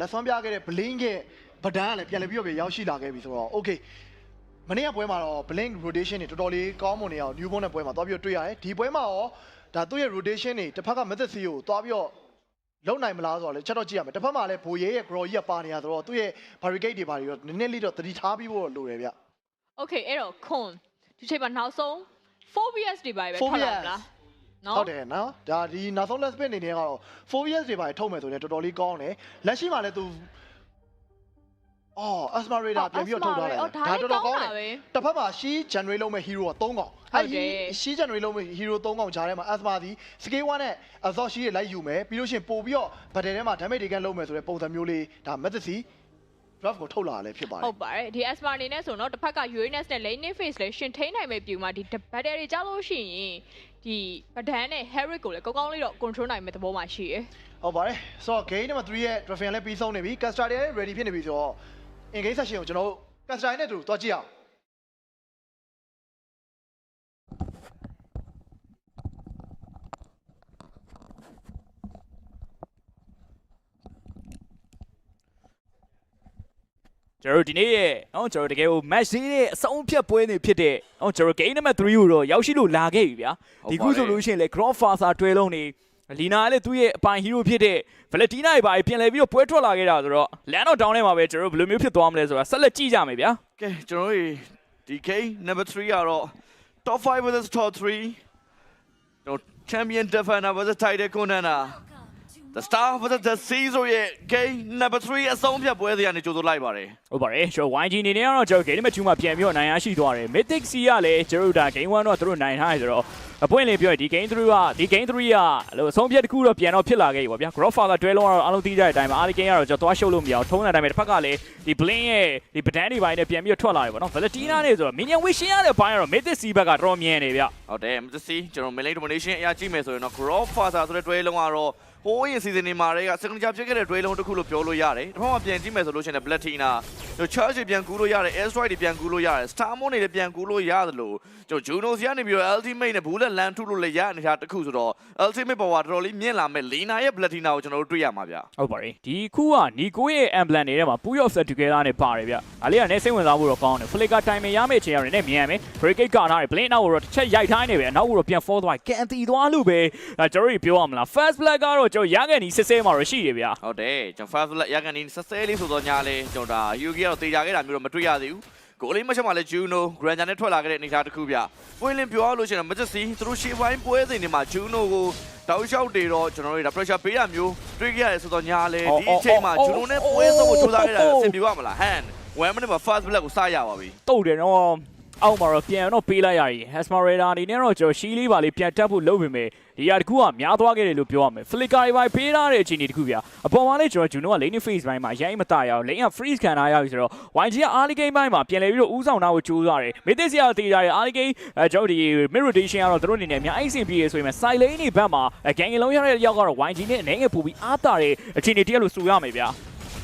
လက်ဆွမ်းပြခဲ့တဲ့ blink ရဲ့ဗဒန်းကလည်းပြန်လည်ပြီးတော့ပြန်ရောက်ရှိလာခဲ့ပြီဆိုတော့ okay မနေ့ကပွဲမှာတော့ blink rotation တွေတော်တော်လေးကောင်းမွန်နေအောင် newborn နဲ့ပွဲမှာသွားပြီးတော့တွေ့ရတယ်ဒီပွဲမှာရောဒါသူ့ရဲ့ rotation တွေတစ်ဖက်က method C ကိုသွားပြီးတော့လုံနိုင်မလားဆိုတော့လေချက်တော့ကြည့်ရမယ်တစ်ဖက်မှာလည်းဘိုရဲရဲ့ grow ကြီးကပါနေရဆိုတော့သူ့ရဲ့ barricade တွေပါတွေတော့နည်းနည်းလေးတော့တတိထားပြီးဖို့လိုတယ်ဗျ okay အဲ့တော့ con ဒီချိန်မှာနောက်ဆုံး 4bs တွေပါပဲထွက်လာလား နော်ဟုတ်တယ်နော်ဒါဒီနောက်ဆုံး last spin အနေနဲ့ကတော့4 years တွေပါထုတ်မယ်ဆိုရင်တော်တော်လေးကောင်းတယ်လက်ရှိမှာလည်းသူအော် Asma Radar ပြန်ပြီးတော့ထုတ်ထားတယ်အော်ဒါလည်းကောင်းတာပဲတစ်ဖက်မှာ she generate လုပ်မဲ့ hero က3កောင်ဟုတ်တယ် she generate လုပ်မဲ့ hero 3កောင်ဂျားထဲမှာ Asma ဒီ scale 1နဲ့ Azor she တွေလိုက်ယူမယ်ပြီးလို့ရှိရင်ပို့ပြီးတော့ battle ထဲမှာ damage တွေကန်လုပ်မယ်ဆိုတဲ့ပုံစံမျိုးလေးဒါ method C draft ကိုထုတ်လာတယ်ဖြစ်ပါတယ်ဟုတ်ပါတယ်ဒီ Asma အနေနဲ့ဆိုတော့တစ်ဖက်က Uranus နဲ့ Lane Face လည်းရှင်ထိန်နိုင်မဲ့ပြူမှာဒီ battle တွေကြားလို့ရှိရင်ဒီပဒန်းနဲ့ Herrick ကိုလည်းကောင်းကောင်းလေးတော့ control နိုင်မဲ့သဘောမှာရှိရယ်ဟုတ်ပါတယ်ဆိုတော့ game number 3ရဲ့ Drafen လည်းပြီးဆုံးနေပြီ Castra လည်း ready ဖြစ်နေပြီဆိုတော့ in game session ကိုကျွန်တော်တို့ Castra နဲ့အတူသွားကြည့်အောင် ကျွန်တော်တို့ဒီနေ့ရဲ့နော်ကျွန်တော်တို့တကယ်ကို match လေးရဲ့အဆုံးဖြတ်ပွဲနေဖြစ်တဲ့နော်ကျွန်တော် game number 3ကိုတော့ရောက်ရှိလို့လာခဲ့ပြီဗျာဟုတ်ဒီပါခုတယ်ဆိုလို့ရှိရင်လေ Grandfather တွဲလုံးနေလီနာကလည်းသူ့ရဲ့အပိုင် hero ဖြစ်တဲ့ Valentina တွေပါပြန်လဲပြီးတော့ပွဲထွက်လာခဲ့တာဆိုတော့ land of down ထဲမှာပဲကျွန်တော်တို့ဘယ်လိုမျိုးဖြစ်သွားမလဲဆိုတာဆက်လက်ကြည့်ကြမယ်ဗျာကဲကျွန်တော်တို့ဒီ game number 3ကတော့ top 5 versus top 3ကျွန်တော် champion defender versus title contender the star versus the caesar ရဲ့ game number 3အဆုံးဖြတ်ပွဲစီကနေကြိုဆိုလိုက်ပါတယ်ဟုတ်ပါတယ်ကျွန်တော် YG အနေနဲ့ကတော့ကျွန်တော် game number 2မှာပြန်ပြီးတော့နိုင်ရရှိသွားတယ် Mythic C ကလည်းကျွန်တော်တို့ဒါ game 1တော့သူတို့နိုင်ထားတယ်ဆိုတော့အပွင့်လေးပြောရင်ဒီ game 3ကဒီ game 3ကလို့အဆုံးဖြတ်တစ်ခုတော့ပြန်တော့ဖြစ်လာခဲ့ပြီပေါ့ဗျာ Grandfather တွဲလုံးကတော့အားလုံးသိကြတဲ့အတိုင်းပါအားဒီ game ကတော့ကျွန်တော်သွားရှုပ်လို့မရအောင်ထုံးတဲ့အတိုင်းပဲတစ်ဖက်ကလည်းဒီ Blink ရဲ့ဒီပဒန်းတွေပိုင်းနဲ့ပြန်ပြီးတော့ထွက်လာတယ်ပေါ့နော် Valentina နဲ့ဆိုတော့ Minion Vision ရတဲ့ဘိုင်းကတော့ Mythic C ဘက်ကတော်တော်မြင်နေဗျဟုတ်တယ် Mr. C ကျွန်တော် melee domination အရာကြည့်မယ်ဆိုရင်တော့ Grove Father ဆိုတဲ့တွဲလုံးကတော့ ဟိုးရင် season တွေမှာတွေက signature ဖြစ်ခဲ့တဲ့တွဲလုံးတစ်ခုလို့ပြောလို့ရတယ်။တစ်ဖက်မှာပြန်ကြည့်မယ်ဆိုလို့ရှိရင် Platina ကျွန်တော် charge တွေပြန်ကူးလို့ရတယ် air strike တွေပြန်ကူးလို့ရတယ် star moon တွေလည်းပြန်ကူးလို့ရတယ်လို့ကျွန်တော် Juno စီကနေပြီးတော့ ultimate နဲ့ bullet land ထုလို့လည်းရနေတာတစ်ခုဆိုတော့ ultimate power တော်တော်လေးမြင့်လာမဲ့ Lina ရဲ့ Platina ကိုကျွန်တော်တို့တွေ့ရမှာဗျ။ဟုတ်ပါတယ်ဒီခုကနီကိုရဲ့ emblem တွေထဲမှာ Puyo of Set Together နဲ့ပါတယ်ဗျအားလေးကလည်းစိတ်ဝင်စားဖို့တော့ကောင်းတယ် Flicker timing ရမယ့်အချိန်ရတယ်နဲ့မြန်မယ် Breakgate ကထားတယ် Blink နောက်ကိုတော့တစ်ချက်ရိုက်ထားနေပဲနောက်ကိုတော့ပြန် fall သွားကန်တီသွားလို့ပဲအဲကျွန်တော်တို့ပြောရမလား First Black ကတော့ကျွန်တော်ရခဲ့နီစစ်စစ်မှာတော့ရှိတယ်ဗျဟုတ်တယ်ကျွန်တော် fast flat ရကန်နေဆက်ဆဲလေးဆိုတော့ညာလဲကျွန်တော်ဒါ Yugi ကတော့တေချာခဲ့တာမျိုးတော့မတွေ့ရသေးဘူးကိုလေးမချက်မှလည်း Juno Granger နဲ့ထွက်လာခဲ့တဲ့အနေအထားတစ်ခုဗျပွင့်လင်းပြောရလို့ရှိရင် Majesty သူတို့ရှေ့ပိုင်းပွဲစဉ်တွေမှာ Juno ကိုတောက်လျှောက်တွေတော့ကျွန်တော်တို့ဒါ pressure ပေးတာမျိုးတွေ့ခဲ့ရတယ်ဆိုတော့ညာလဲဒီအချိန်မှာ Juno နဲ့ပွဲဆုံးကိုစူးစမ်းခဲ့တာအဆင်ပြေပါမလား hand 1 minute မှာ fast flat ကိုစရပါပြီတုတ်တယ်နော် အောက်မှာတော့ပြန်တော့ပေးလိုက်ရည် Hasmarada အနေနဲ့တော့ကျွန်တော်ရှီးလေးပါလေးပြန်တက်ဖို့လုပ်ပေမဲ့ဒီဟာတကူကများသွားခဲ့တယ်လို့ပြောရမယ် Flicker တွေပါပေးထားတဲ့အခြေအနေတခုဗျအပေါ်မှာလည်းကျွန်တော် Juno က lane phase ဘိုင်းမှာရိုင်းမတရအောင် lane က freeze ခံထားရပြီဆိုတော့ YG က early game ဘိုင်းမှာပြန်လဲပြီးတော့ဥဆောင်တာကိုကြိုးစားတယ် Mythic ကတေးကြတယ် early game အဲကျွန်တော်ဒီ mid rotation ကတော့သူတို့အနေနဲ့အများအိတ်စင်ပြေဆိုရင် side lane တွေဘက်မှာ gang လုံးရတဲ့ရောက်ကတော့ YG နဲ့အနေငယ်ပူပြီးအားတာတဲ့အခြေအနေတည်းလို့ဆိုရမယ်ဗျ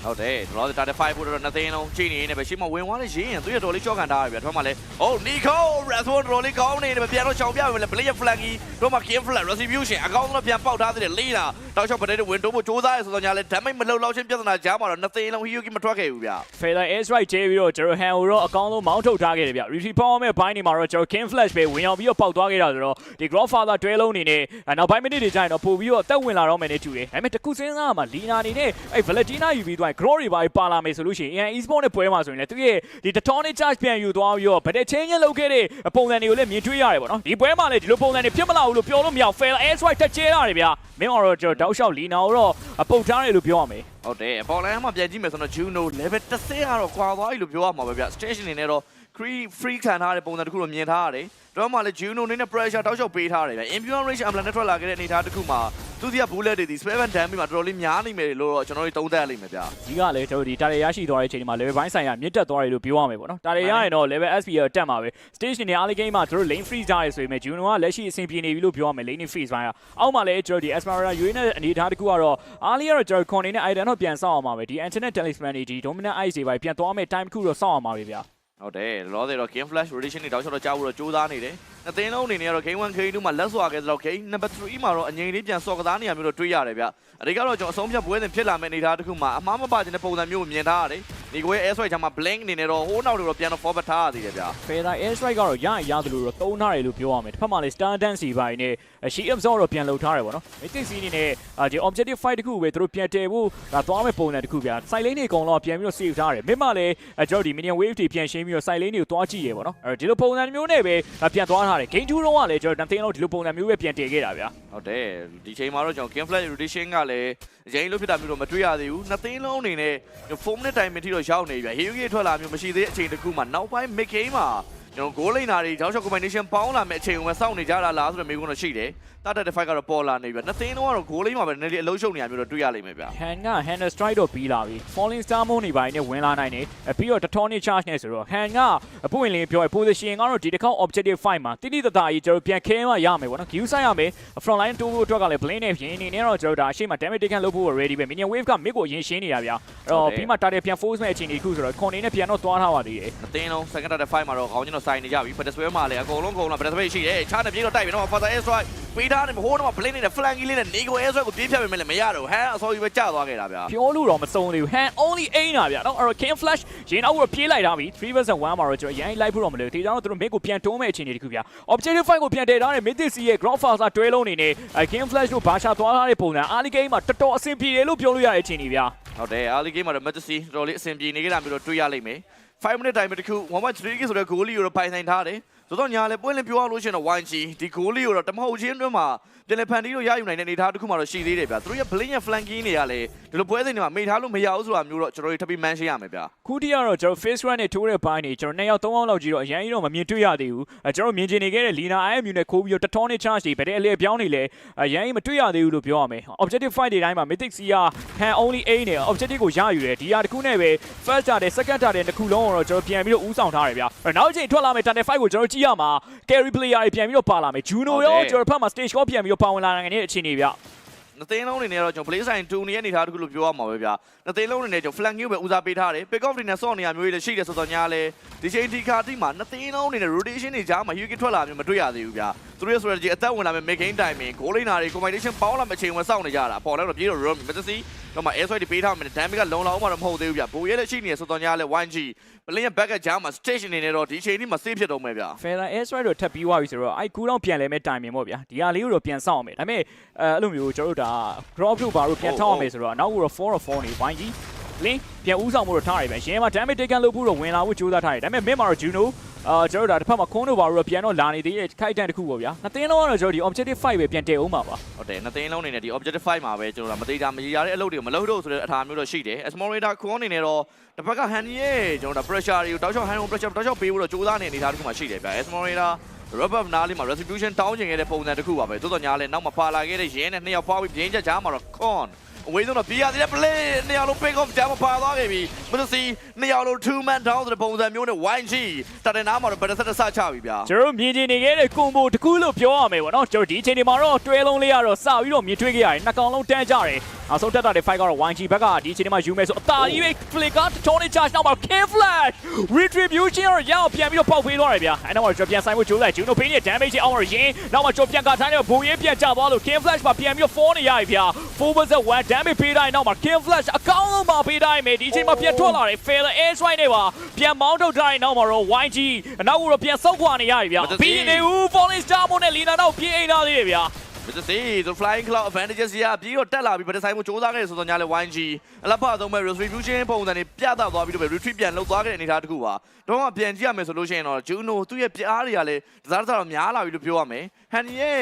ဟုတ်တယ်တော့ဒါတဲ့5ဖို့တော့နှစ်သိန်းလုံးချိန်နေနေပဲရှေ့မှာဝင်သွားတဲ့ရင်းရင်သူရတော်လေးကြောက်ခံထားရပြီအထွန်းမှာလဲဟိုနီကို response တော်လေးကောင်းနေတယ်ပြန်တော့ချောင်ပြပြီလေ play flag ကြီးတော့မှ game flag retribution အကောင်းဆုံးပြန်ပေါက်ထားသေးတယ်လေးတာတောက်ချောက်ပတဲ့ဝင်တော့ဖို့စူးစမ်းရဆိုတော့ညာလဲ damage မလှုပ်လောက်ချင်းပြဿနာကြားမှာတော့နှစ်သိန်းလုံး Hyugi မထွက်ခဲ့ဘူးဗျ Feather Air Strike ကျေးပြီးတော့ကျွန်တော် Han ကိုတော့အကောင်းဆုံးမောင်းထုတ်ထားခဲ့တယ်ဗျ Retreat Power မဲ့ဘိုင်းနေမှာတော့ကျွန်တော် King Flash ပဲဝင်အောင်ပြီးတော့ပေါက်သွားခဲ့တာဆိုတော့ဒီ Grandfather တွဲလုံးအနေနဲ့နောက်ပိုင်းမိနစ်တွေကျရင်တော့ပို့ပြီးတော့တက်ဝင်လာတော့မယ်နဲ့တူတယ်ဒါပေမဲ့တခုစဉ်းစားရမှာ Lina အနေနဲ့အဲ့ Valentina ယူပြီးသွားရင် Grow တွေပါပါလာမယ်ဆိုလို့ရှိရင် AN Esport နဲ့ပွဲမှာဆိုရင်လည်းသူရဲ့ဒီ Tectonic Charge ပြန်ယူသွားပြီးတော့ဗတဲ့ change လုပ်ခဲ့တဲ့ပုံစံတွေကိုလည်းမြင်တွေ့ရတယ်ပေါ့နော်ဒီပွဲမှာလည်းဒီလိုပုံစံတွေဖြစ်မလာဘူးလို့ပြောလို့မရဘူး Feather Air Strike တက်ကျဲရတယ်ဗျမင်းတော့ကျွန်တော်တောက်လျှောက် Lina ကိုတော့ပုတ်ထားတယ်လို့ပြောရမယ်ဟုတ်တယ်အပေါ်လိုင်းမှာပြန်ကြည့်မယ်ဆိုတော့ Juno level 10ကတော့ကွာသွားပြီလို့ပြောရမှာပဲဗျ station နေနဲ့တော့ free free ခံထားတဲ့ပုံစံတစ်ခုတော့မြင်ထားရတယ်တော့မှလည်း Juno နေနဲ့ pressure တောက်လျှောက်ပေးထားတယ်ဗျ Imperial Range Emblem နဲ့ထွက်လာခဲ့တဲ့အနေအထားတစ်ခုမှာ သူစီက bullet တွေဒီ spell damage မှာတော်တော်လေးများနေမယ်လို့တော့ကျွန်တော်တို့သုံးသပ်ရလိမ့်မယ်ဗျဒီကလည်းကျွန်တော်ဒီတာရရရှိသွားတဲ့အချိန်ဒီမှာ level ဘိုင်းဆိုင်ရာမြင့်တက်သွားတယ်လို့ပြောရမယ်ပေါ့နော်တာရရရင်တော့ level SP ရတက်မှာပဲ stage နေ early game မှာတို့ lane freeze ထားရဆိုရင် Juno ကလက်ရှိအဆင်ပြေနေပြီလို့ပြောရမယ် lane freeze ဘိုင်းကအောက်မှာလည်းကျွန်တော်ဒီ Esmeralda UA နဲ့အနေအထားတစ်ခုကတော့ early ကတော့ကျွန်တော် con နေနဲ့ item တော့ပြန်ဆောက်အောင်ပါပဲဒီ internet talisman တွေဒီ dominant ice တွေပဲပြန်သွားမယ် time တစ်ခုတော့ဆောက်အောင်ပါပဲဗျာ ဟုတ်တယ်လောဆယ်တော့ game flash rotation တွေတောက်လျှောက်တော့ကြားဖို့တော့ကြိုးစားနေတယ်အသင်းလုံးအနေနဲ့ကတော့ game 1 game 2မှာလက်စွာခဲ့သလောက် game number 3မှာတော့အငြိမ်လေးပြန်စော်ကစားနေရမျိုးတော့တွေးရတယ်ဗျ အဒီကတော့ကျွန်တော်အဆုံးဖြတ်ပွဲစဉ်ဖြစ်လာမယ့်အနေအထားတစ်ခုမှာအမှားမပါခြင်းတဲ့ပုံစံမျိုးကိုမြင်ထားရတယ်ဒီကိုရဲ့ air strike ချမှာ blink အနေနဲ့တော့ဟိုးနောက်တွေတော့ပြန်တော့ forward ထားရသေးတယ်ဗျ Feather Air Strike ကတော့ရရင်ရတယ်လို့တော့သုံးထားတယ်လို့ပြောရမယ်တစ်ဖက်မှာလည်း Star Dance စီပိုင်းနဲ့ She Absorb တော့ပြန်လှုပ်ထားတယ်ပေါ့နော် Mythic Sea အနေနဲ့အာဒီ Objective Fight တခုပဲသူတို့ပြန်တည်ဖို့ဒါသွားမဲ့ပုံစံတခုဗျာ Side Lane တွေအကုန်လုံးပြန်ပြီးတော့ save ထားတယ်မိမလည်းအကျွန်တော်ဒီ Minion Wave တွေပြန်ရှင်းပြီးတော့ Side Lane တွေကိုသွားကြည့်ရပေါ့နော်အဲဒီလိုပုံစံမျိုးနဲ့ပဲဒါပြန်သွားထားတယ် Game 2တော့ကလည်းကျွန်တော်တန်တင်းလုံးဒီလိုပုံစံမျိုးပဲပြန်တည်ခဲ့တာဗျာဟုတ်တယ်ဒီချိန်မှာတော့ကျွန်တော် game flash rotation ကလည်းအရင်လို့ဖြစ်တာမျိုးတော့မတွေ့ရသေးဘူးနှစ်သိန်းလုံးအနေနဲ့4 minute time ထိတော့ရောက်နေပြီ hero ကြီးထွက်လာမျိုးမရှိသေးတဲ့အချိန်တခုမှာနောက်ပိုင်း mid game မှာ ကျွန်တော် goal line နာတွေကြောက်ချော combination ပေါင်းလာမဲ့အချိန်ကိုပဲစောင့်နေကြတာလားဆိုတော့မေးခွန်းတော့ရှိတယ်တတ်တဲ့ fight ကတော့ပေါ်လာနေပြီနှစ်သိန်းလုံးကတော့ goal line မှာပဲနည်းနည်းအလုံးရှုံနေရမျိုးတော့တွေ့ရလိမ့်မယ်ဗျာ Han က Hand Strike တော့ပြီးလာပြီ Falling Star Moon တွေပိုင်းနဲ့ဝင်လာနိုင်တယ်အပြီးတော့ Tectonic Charge နဲ့ဆိုတော့ Han ကအပွင့်လင်းပြောရ position ကတော့ဒီတစ်ခေါက် Objective Fight မှာတိတိတသားကြီးကျွန်တော်ပြန်ခဲမှရမယ်ပေါ့နော် View ဆိုင်ရမယ် Front Line တိုးဖို့အတွက်ကလည်း Blade နဲ့ရင်းနေနေတော့ကျွန်တော်ဒါအရှိမ damage taken လုပ်ဖို့ ready ပဲ Minion Wave က mid ကိုရင်းရှင်းနေတာဗျာအဲ့တော့ပြီးမှ target ပြန် force မဲ့အချိန်ကြီးတစ်ခုဆိုတော့ Con နဲ့ပြန်တော့သွားထားပါသေးတယ်နှစ်သိန်းလုံး second target fight မှာတော့ခေါင်းချင်းတော့စိုင်းနေကြပြီ but swell မှာလည်းအကုန်လုံးအကုန်လုံး but swell ရှိတယ်ချားနေပြေးတော့တိုက်ပြီတော့ father air strike ပေးထားတယ်ဟိုးတော့ blade နဲ့ flank လေးနဲ့ nego air strike ကိုပြေးဖြတ်ပေးမယ်လည်းမရတော့ဟမ်အစောကြီးပဲကြာသွားခဲ့တာဗျာပြောလို့တော့မစုံသေးဘူး hand only aim တာဗျာနော်အဲ့တော့ king flash ရင်အောက်ကိုပြေးလိုက်တာပြီ3 vs 1မှာတော့ကျွန်တော်ရိုင်းလိုက်ဖို့တော့မလို့ဒီကြောင့်တော့သူတို့ mid ကိုပြန်တွန်းမဲ့အခြေအနေတခုဗျာ objective fight ကိုပြန်တည်ထားတဲ့ mythic c ရဲ့ ground faster တွဲလုံးနေနဲ့ king flash တို့ဘာရှာသွားထားတဲ့ပုံစံ early game မှာတော်တော်အဆင်ပြေတယ်လို့ပြောလို့ရတဲ့အခြေအနေဗျာဟုတ်တယ် early game မှာတော့ majesty တော်တော်လေးအဆင်ပြေနေကြတာမျိုးတော့တွေ့ရလိမ့်မယ် 5 minute time တစ်ခု1.3 k ဆိုတဲ့ goal လေးကိုတော့ပိုင်ဆိုင်ထားတယ် ဆိုတော့ညာလည်းပွင့်လင်းပြောရလို့ရှိရင်တော့ YG ဒီ goal လေးကိုတော့တမဟုတ်ချင်းအတွင်းမှာပြန်လည်ဖန်တီးလို့ရယူနိုင်တဲ့အနေအထားတစ်ခုမှတော့ရှိသေးတယ်ဗျာသူတို့ရဲ့ blink ရဲ့ flanking တွေကလည်းဒီလိုပွဲစဉ်တွေမှာမိထားလို့မရဘူးဆိုတာမျိုးတော့ကျွန်တော်တို့ထပ်ပြီး mention ရမယ်ဗျာခုတီကတော့ကျွန်တော် face run နဲ့ထိုးတဲ့ဘိုင်းနေကျွန်တော်နှစ်ယောက်သုံးယောက်လောက်ကြီးတော့အရင်ကြီးတော့မမြင်တွေ့ရသေးဘူးအဲကျွန်တော်မြင်ချင်နေခဲ့တဲ့ Lina IMU နဲ့ခိုးပြီးတော့ Tectonic Charge တွေဗတဲ့အလဲပြောင်းနေလဲအရင်ကြီးမတွေ့ရသေးဘူးလို့ပြောရမယ် objective fight တွေတိုင်းမှာ mythic c က hand only aim နဲ့ objective ကိုရယူတယ်ဒီဟာတစ်ခုနဲ့ပဲ first တာတဲ့ second တာတဲ့တစ်ခုလုံးတော့ကျွန်တော်ပြန်ပြီးတော့ဦးဆောင်ထားတယ်ဗျာအဲ့နောက်ချိန်ထွက်လာမယ့် Tunnel fight ကိုကျွန်တော်ကြည့်ရမှာ carry player တွေပြန်ပြီးတော့ပါလာမယ် Juno ရောကျွန်တော်ဖက်မှာ stage ကောပြန်ပြီးတော့ပါဝင်လာနိုင်တဲ့အခြေအနေဗျာနှစ်သိန်းလုံးအနေနဲ့တော့ကျွန်တော် play sign 2နေရအနေထားတစ်ခုလို့ပြောရမှာပဲဗျာနှစ်သိန်းလုံးအနေနဲ့ကျွန်တော် flank ကိုပဲဦးစားပေးထားတယ် pick off တွေနဲ့ဆော့နေရမျိုးတွေလည်းရှိတယ်ဆိုတော့ညာလဲဒီချိန်ဒီခါတိမှာနှစ်သိန်းလုံးအနေနဲ့ rotation တွေကြားမှာ Yuki ထွက်လာမျိုးမတွေ့ရသေးဘူးဗျာသူတို့ရဲ့ strategy အသက်ဝင်လာမယ့် mid game timing goal line တွေ combination ပေါင်းလာမယ့်အချိန်ဝင်စောင့်နေကြတာပေါ်တော့ပြေးတော့ room majesty တော့မှ air strike တွေပေးထားမယ် damage ကလုံလောက်အောင်မှတော့မဟုတ်သေးဘူးဗျဘိုရဲလည်းရှိနေရဆိုတော့ညာလည်း 1G ပလင်းရဲ့ back ကကြားမှာ station နေနေတော့ဒီချိန်ထိမ save ဖြစ်တော့မယ်ဗျ fair air strike တို့ထပ်ပြီးွားပြီဆိုတော့အဲ့ cool down ပြန်လဲမဲ့ timing ပေါ့ဗျာဒီဟာလေးကိုတော့ပြန်ဆောက်အောင်မယ်ဒါပေမဲ့အဲ့လိုမျိုးကျွန်တော်တို့ဒါ drop တို့ဘာလို့ပြန်ထောက်အောင်မယ်ဆိုတော့နောက်ကတော့4 of 4နေ 1G Clean ပြန်ဦးဆောင်မှုတော့ထားရပြီ။ရှင်မှာ damage taken လုပ်ဖို့တော့ဝင်လာဖို့ကြိုးစားထားတယ်။ဒါပေမဲ့ mid မှာတော့ Juno အာကျွန်တော်တို့ဒါတစ်ဖက်မှာခွန်းတို့ဘာလို့ပြန်တော့လာနေသေးတယ်ခိုက်တန်တစ်ခုပေါ့ဗျာ။နှစ်သိန်းလုံးကတော့ကျွန်တော်ဒီ objective 5ပဲပြန်တည်အောင်ပါပါ။ဟုတ်တယ်နှစ်သိန်းလုံးနေနဲ့ဒီ objective 5မှာပဲကျွန်တော်တို့မသေးတာမရရတဲ့အလုပ်တွေကိုမလုပ်တော့ဆိုတဲ့အထာမျိုးတော့ရှိတယ်။ small radar ခွန်းအနေနဲ့တော့တစ်ဖက်က hand ရဲ့ကျွန်တော်တို့ pressure တွေကိုတောက်ချောက် hand on pressure တောက်ချောက်ပေးဖို့တော့ကြိုးစားနေနေတာတစ်ခုမှရှိတယ်ဗျာ။ small radar rubber နားလေးမှာ restitution တောင်းချင်ခဲ့တဲ့ပုံစံတစ်ခုပါပဲ။သို့တော့ညာလဲနောက်မှာပါလာခဲ့တဲ့ရင်းနဲ့နှစ်ယောက်ဖောက်ပြီးပြင်းချက်ချားမှာတော့ con အဝေးဆုံးတော့ပြရသေးတယ် play နှစ်ယောက်လုံး pick off ကြားမှာပါသွားခဲ့ပြီမလို့စီနှစ်ယောက်လုံး two man down ဆိုတဲ့ပုံစံမျိုးနဲ့ YG တတဲ့နားမှာတော့ better set စချပြီဗျာကျွန်တော်မြင်ချင်နေခဲ့တဲ့ combo တစ်ခုလို့ပြောရမယ်ပေါ့နော်ကျွန်တော်ဒီအချိန်ဒီမှာတော့တွဲလုံးလေးကတော့စပြီးတော့မြင်တွေ့ခဲ့ရတယ်နှစ်ကောင်လုံးတန်းကြတယ် နောက်ဆုံးတက်တာတဲ့ fight ကတော့ YG ဘက်ကဒီအချိန်ဒီမှာယူမယ်ဆိုအသာကြီးပဲ flicker tonic charge နောက်မှာ K flash retribution ရောရအောင်ပြန်ပြီးတော့ပေါက်ဖေးသွားတယ်ဗျာအဲ့တော့ကျွန်တော်ပြန်ဆိုင်ဖို့ကြိုးလိုက် Juno Pain ရဲ့ damage အောင်ရရင်နောက်မှာကျွန်တော်ပြန်ကထားတဲ့ဘိုးရေးပြန်ကျသွားလို့ K flash မှာပြန်ပြီးတော့ fall နေရပြီဗျာ4 vs 1 damage ပေးတိုင်းနောက်မှာ K flash အကောင်းဆုံးမှာပေးတိုင်းမယ်ဒီအချိန်မှာပြန်ထွက်လာတယ် Fair Air Strike နဲ့ပါပြန်မောင်းထုတ်တိုင်းနောက်မှာတော့ YG အနောက်ကတော့ပြန်ဆောက်ခွာနေရပြီဗျာပြီးနေဦး Falling Star မို့နဲ့ Lina တော့ပြေးအိမ်သားသေးတယ်ဗျာ မစ်စီသူ flying cloud advantages ရပြီးတော့တက်လာပြီးဗတ်ဆိုင်မှုစူးစမ်းခဲ့ဆိုတော့ညာလဲ YG အလဖအဆုံးမဲ့ retribution ပုံစံတွေပြသသွားပြီးတော့ retreat ပြန်လုပ်သွားခဲ့တဲ့အနေအထားတစ်ခုပါတော့မှပြန်ကြည့်ရမယ်ဆိုလို့ရှိရင်တော့ Juno သူ့ရဲ့ပြအားတွေကလည်းတစားတစားတော့များလာပြီလို့ပြောရမယ် Hanny ရဲ့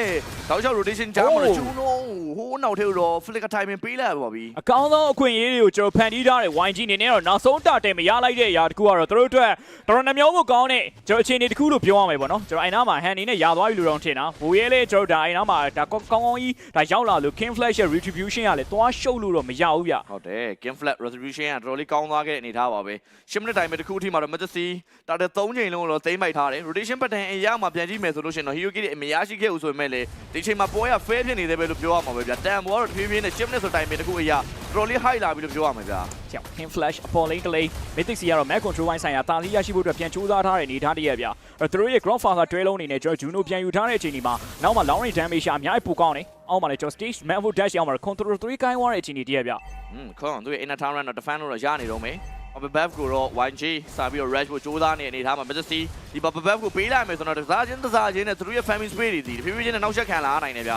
တောက်လျှောက် rotation ကြားမှာတော့ Juno ဟိုးနောက်ထဲတော့ flicker timing ပေးလိုက်ပါပြီအကောင်းဆုံးအခွင့်အရေးတွေကိုကျွန်တော်ဖန်တီးထားတဲ့ YG အနေနဲ့တော့နောက်ဆုံးတာတယ်မရလိုက်တဲ့အရာတခုကတော့သူတို့အတွက်တော်တော်နှမျောဖို့ကောင်းတဲ့ကျွန်တော်အခြေအနေတစ်ခုလို့ပြောရမယ်ပေါ့နော်ကျွန်တော်အိုင်နာမှာဟန်နေနဲ့ရာသွားပြီလို့တော့ထင်တာဘူရဲလေးကျွန်တော်ဒါအိုင်နာမှာဒါကောင်းကောင်းကြီးဒါရောက်လာလို့ King Flash ရဲ့ retribution ကလည်းသွားရှုပ်လို့တော့မရဘူးဗျဟုတ်တယ် game flat retribution ကတော်တော်လေးကောင်းသွားခဲ့တဲ့အနေအထားပါပဲ10မိနစ်တိုင်ပဲတစ်ခုအထိမှာတော့ Majesty တာတဲ့3ချိန်လုံးတော့သိမ့်ပိုက်ထားတယ် rotation pattern အရာမှာပြန်ကြည့်မယ်ဆိုလို့ရှိရင်တော့ Hiyuki ရဲ့အမရရှိခဲ့ဦးဆိုပေမဲ့လေဒီချိန်မှာပွဲရ fair ဖြစ်နေတယ်ပဲလို့ပြောရမှာပဲဗျာတန်ဘောကတော့ဖြည်းဖြည်းနဲ့10မိနစ်ဆိုတိုင်ပဲတစ်ခုအရာ တော်တော်လေး high လာပြီလို့ပြောရမှာဗျာကြောက် King Flash အပေါ် lane ကလေး Mythic စီကတော့ Map Control ဘိုင်းဆိုင်ရာတာလီရရှိဖို့အတွက်ပြန်ကြိုးစားထားတဲ့အနေအထားတည်းရဗျအဲ့တော့သူတို့ရဲ့ Ground Father တွဲလုံးအနေနဲ့ကျွန်တော် Juno ပြန်ယူထားတဲ့အချိန်ဒီမှာနောက်မှ long range damage အများကြီးပိုကောင်းတယ်အောက်မှာလည်းကျွန်တော် stage Manvo dash ရောက်မှာ control 3ကိုင်းသွားတဲ့အချိန်ဒီတည်းရဗျอืมခွန်သူရဲ့ inner town run တော့ defend လို့တော့ရနေတော့မယ် Bubble Buff ကိုတော့ YG စာပြီးတော့ Rush ကိုစူးစမ်းနေအနေထားမှာ Majesty ဒီ Bubble Buff ကိုပေးလိုက်မယ်ဆိုတော့တစားချင်းတစားချင်းနဲ့သူတို့ရဲ့ family space တွေဒီတဖြည်းဖြည်းချင်းနဲ့နောက်ဆက်ခံလာနိုင်တယ်ဗျ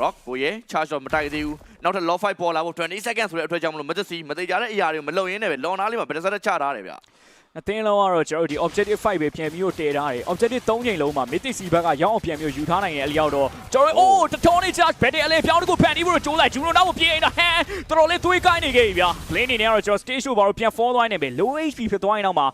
Rock ကိုရဲ့ charge တော့မတိုက်သေးဘူးနောက်ထပ် low fight ပေါ်လာဖို့20 seconds ဆိုတဲ့အတွက်ကြောင့်မလို့ Majesty မသေးကြတဲ့အရာတွေကိုမလုံရင်းနဲ့ပဲ long နားလေးမှာ better set ချထားတယ်ဗျအသင်းလုံးကတော့ကျွန်တော်တို့ဒီ objective 5ပဲပြန်ပြီးတော့တည်ထားတယ် objective 3ချိန်လုံးမှာ mythic စီဘက်ကရောင်းအောင်ပြန်ပြီးယူထားနိုင်တဲ့အလျောက်တော့ကျွန်တော်တို့အိုးတထောနေချဘက်တဲ့အလေးပြောင်းတကူဖန်တီးဖို့ကြိုးလိုက်ဂျူနိုနောက်ကိုပြေးနေတာဟန်တော်တော်လေးသွေးကိုင်းနေခဲ့ပြီဗျာ plane နေနဲ့ကတော့ကျွန်တော် stage show ဘာလို့ပြန် fall သွားနေပဲ low HP ဖြစ်သွားရင်တော့မှ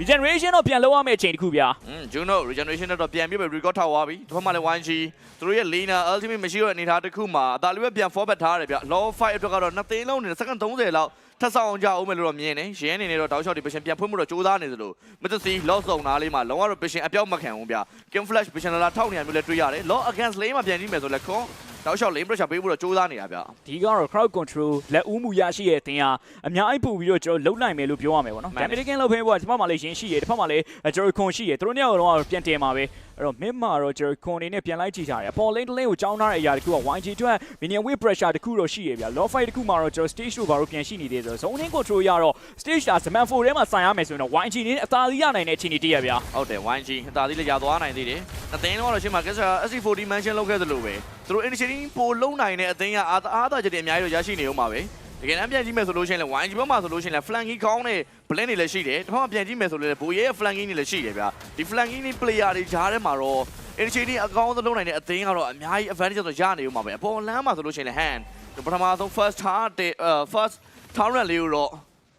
regeneration တော့ပြန်လုပ်ရမယ့်အချိန်တစ်ခုဗျာอืม Juno regeneration တော့ပြန်ပြီးပဲ record ထောက်သွားပြီဒီဘက်မှာလည်း YG သူတို့ရဲ့ Lena ultimate မရှိတော့တဲ့အနေထားတစ်ခုမှာအသာလေးပဲပြန် forward ထားရတယ်ဗျ low fight အတွက်ကတော့နှစ်သိန်းလုံးနေ second 30လောက်ထပ်ဆောင်ကြအောင်မယ်လို့တော့မြင်တယ်ရင်းအနေနဲ့တော့တောက်လျှောက်ဒီ position ပြန်ဖွင့်မှုတော့စူးစမ်းနေသလို Majesty loss zone နားလေးမှာလုံးဝတော့ position အပြောက်မခံဘူးဗျ Kim Flash position လာထောက်နေရမျိုးလည်းတွေ့ရတယ် low against lane မှာပြန်ကြည့်မယ်ဆိုလည်းခွန် တောက်လျှောက် lane pressure ပေးဖို့တော့စူးစမ်းနေတာဗျဒီကတော့ crowd control လက်ဦးမှုရရှိတဲ့အသင်းဟာအများကြီးပို့ပြီးတော့ကျွန်တော်လုံနိုင်မယ်လို့ပြောရမယ်ပေါ့နော်မှန်တယ် Dominican လောက်ဖဲပေါ့ဒီဘက်မှာလည်းရင်းရှိတယ်ဒီဘက်မှာလည်းကျွန်တော်ခွန်ရှိတယ်သူတို့နှစ်ယောက်တော့ပြန်တင်ပါပဲအဲ့တော့ mid မှာတော့ကျွန်တော်ခွန်အနေနဲ့ပြန်လိုက်ကြည့်ကြတယ်ပေါ် lane တစ် lane ကိုကြောင်းထားတဲ့အရာတခုက YG အတွက် minion wave pressure တခုတော့ရှိရဗျာ low fight တခုမှာတော့ကျွန်တော် stage show ဘာလို့ပြန်ရှိနေသေးဆိုတော့ zoning control ရတော့ stage တာ Zaman 4ထဲမှာဆိုင်ရမယ်ဆိုရင်တော့ YG နေနဲ့အသာစီးရနိုင်တဲ့အခြေအနေတည်းရဗျာဟုတ်တယ် YG အသာသေးလည်းရသွားနိုင်သေးတယ်အသင်းတော့ရှင်းမှာ Kessa SC40 mention လုပ်ခဲ့သလိုပဲသူတို့ initiating ပိုလုံးနိုင်တဲ့အသင်းကအာသာအားသာချက်တွေအများကြီးတော့ရရှိနေဦးမှာပဲတကယ်တမ်းပြန်ကြည့်မယ်ဆိုလို့ရှိရင်လည်း YG ဘက်မှာဆိုလို့ရှိရင်လည်း flanking ကောင်းတဲ့ blend တွေလည်းရှိတယ်တစ်ဖက်မှာပြန်ကြည့်မယ်ဆိုလည်းဘိုးရဲ့ flanking တွေလည်းရှိတယ်ဗျာဒီ flanking တွေ player တွေဂျားထဲမှာတော့ initiating အကောင်းဆုံးလုံးနိုင်တဲ့အသင်းကတော့အများကြီး advantage တော့ရနေဦးမှာပဲအပေါ်လမ်းမှာဆိုလို့ရှိရင်လည်း hand ပထမဆုံး first tower တဲ့ first tower run လေးကိုတော့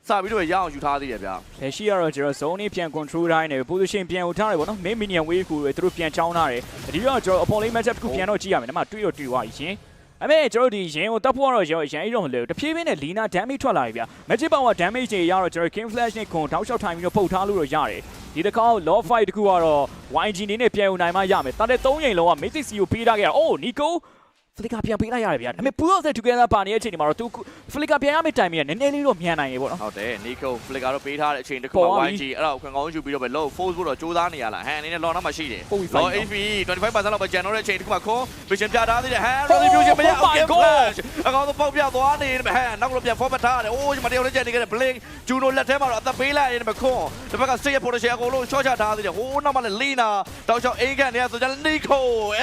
စပြီးတော့ရအောင်ယူထားသေးတယ်ဗျာလက်ရှိကတော့ကျွန်တော် zone နဲ့ပြန် control တိုင်းနေ position ပြန်ဟိုထားတယ်ပေါ့နော် main minion wave ကိုသူတို့ပြန်ချောင်းထားတယ်ဒီတော့ကျွန်တော် opponent lane matchup တစ်ခုပြန်တော့ကြည့်ရမယ်ဒါမှတွေးတော့တွေးသွားပြီရှင်အမေကျွန်တော်ဒီရင်ကိုတပ်ဖို့ကတော့ရောရန်ကြီးတော့မလဲတဖြည်းဖြည်းနဲ့ Lina damage ထွက်လာပြီဗျ magic power damage တွေရတော့ကျွန်တော် king flash နဲ့ခွန်တောက်လျှောက်ထိုင်ပြီးတော့ပုတ်ထားလို့တော့ရတယ်ဒီတစ်ခါ law fight တခုကတော့ YG နေနဲ့ပြန်ယူနိုင်မှရမယ်တာတဲ့3ချိန်လုံးက mythic C ကိုပေးထားခဲ့တာအိုး Nico ဖလီကာပြန်ပေးလိုက်ရတယ်ဗျာဒါပေမဲ့ pull out the together ပါနေတဲ့အချိန်ဒီမှာတော့သူဖလီကာပြန်ရမယ့် time ကနည်းနည်းလေးတော့မြန်နိုင်ရေပေါ့နော်ဟုတ်တယ် Nico Flick ကတော့ပေးထားတဲ့အချိန်တစ်ခုပေါ်မှာသွားပြီ YG အဲ့ဒါကိုခွင်ကောင်းယူပြီးတော့ပဲ low force ကိုတော့စူးစမ်းနေရလားဟန်အနေနဲ့ long နောက်မှာရှိတယ်ပို့ပြီး low fight တော့ HP 25%လောက်ပဲကျန်တော့တဲ့အချိန်တစ်ခုမှာခွန် vision ပြထားသေးတယ်ဟန် Oh, retribution မရ oh my okay God. flash အကောင်တော့ပေါက်ပြသွားနေတယ်ဟန်နောက်တော့ပြန် forward ထားတယ်အိုးဒီမှာတယောက်တည်းကျန်နေခဲ့တဲ့ blink Juno လက်ထဲမှာတော့အသက်ပေးလိုက်ရတယ်မခွန်တစ်ဖက်က state potential အကုန်လုံး short ချထားသေးတယ်ဟိုးနောက်မှလည်း Lina တောက်ချောက် A ကန်နေရဆိုကြ Nico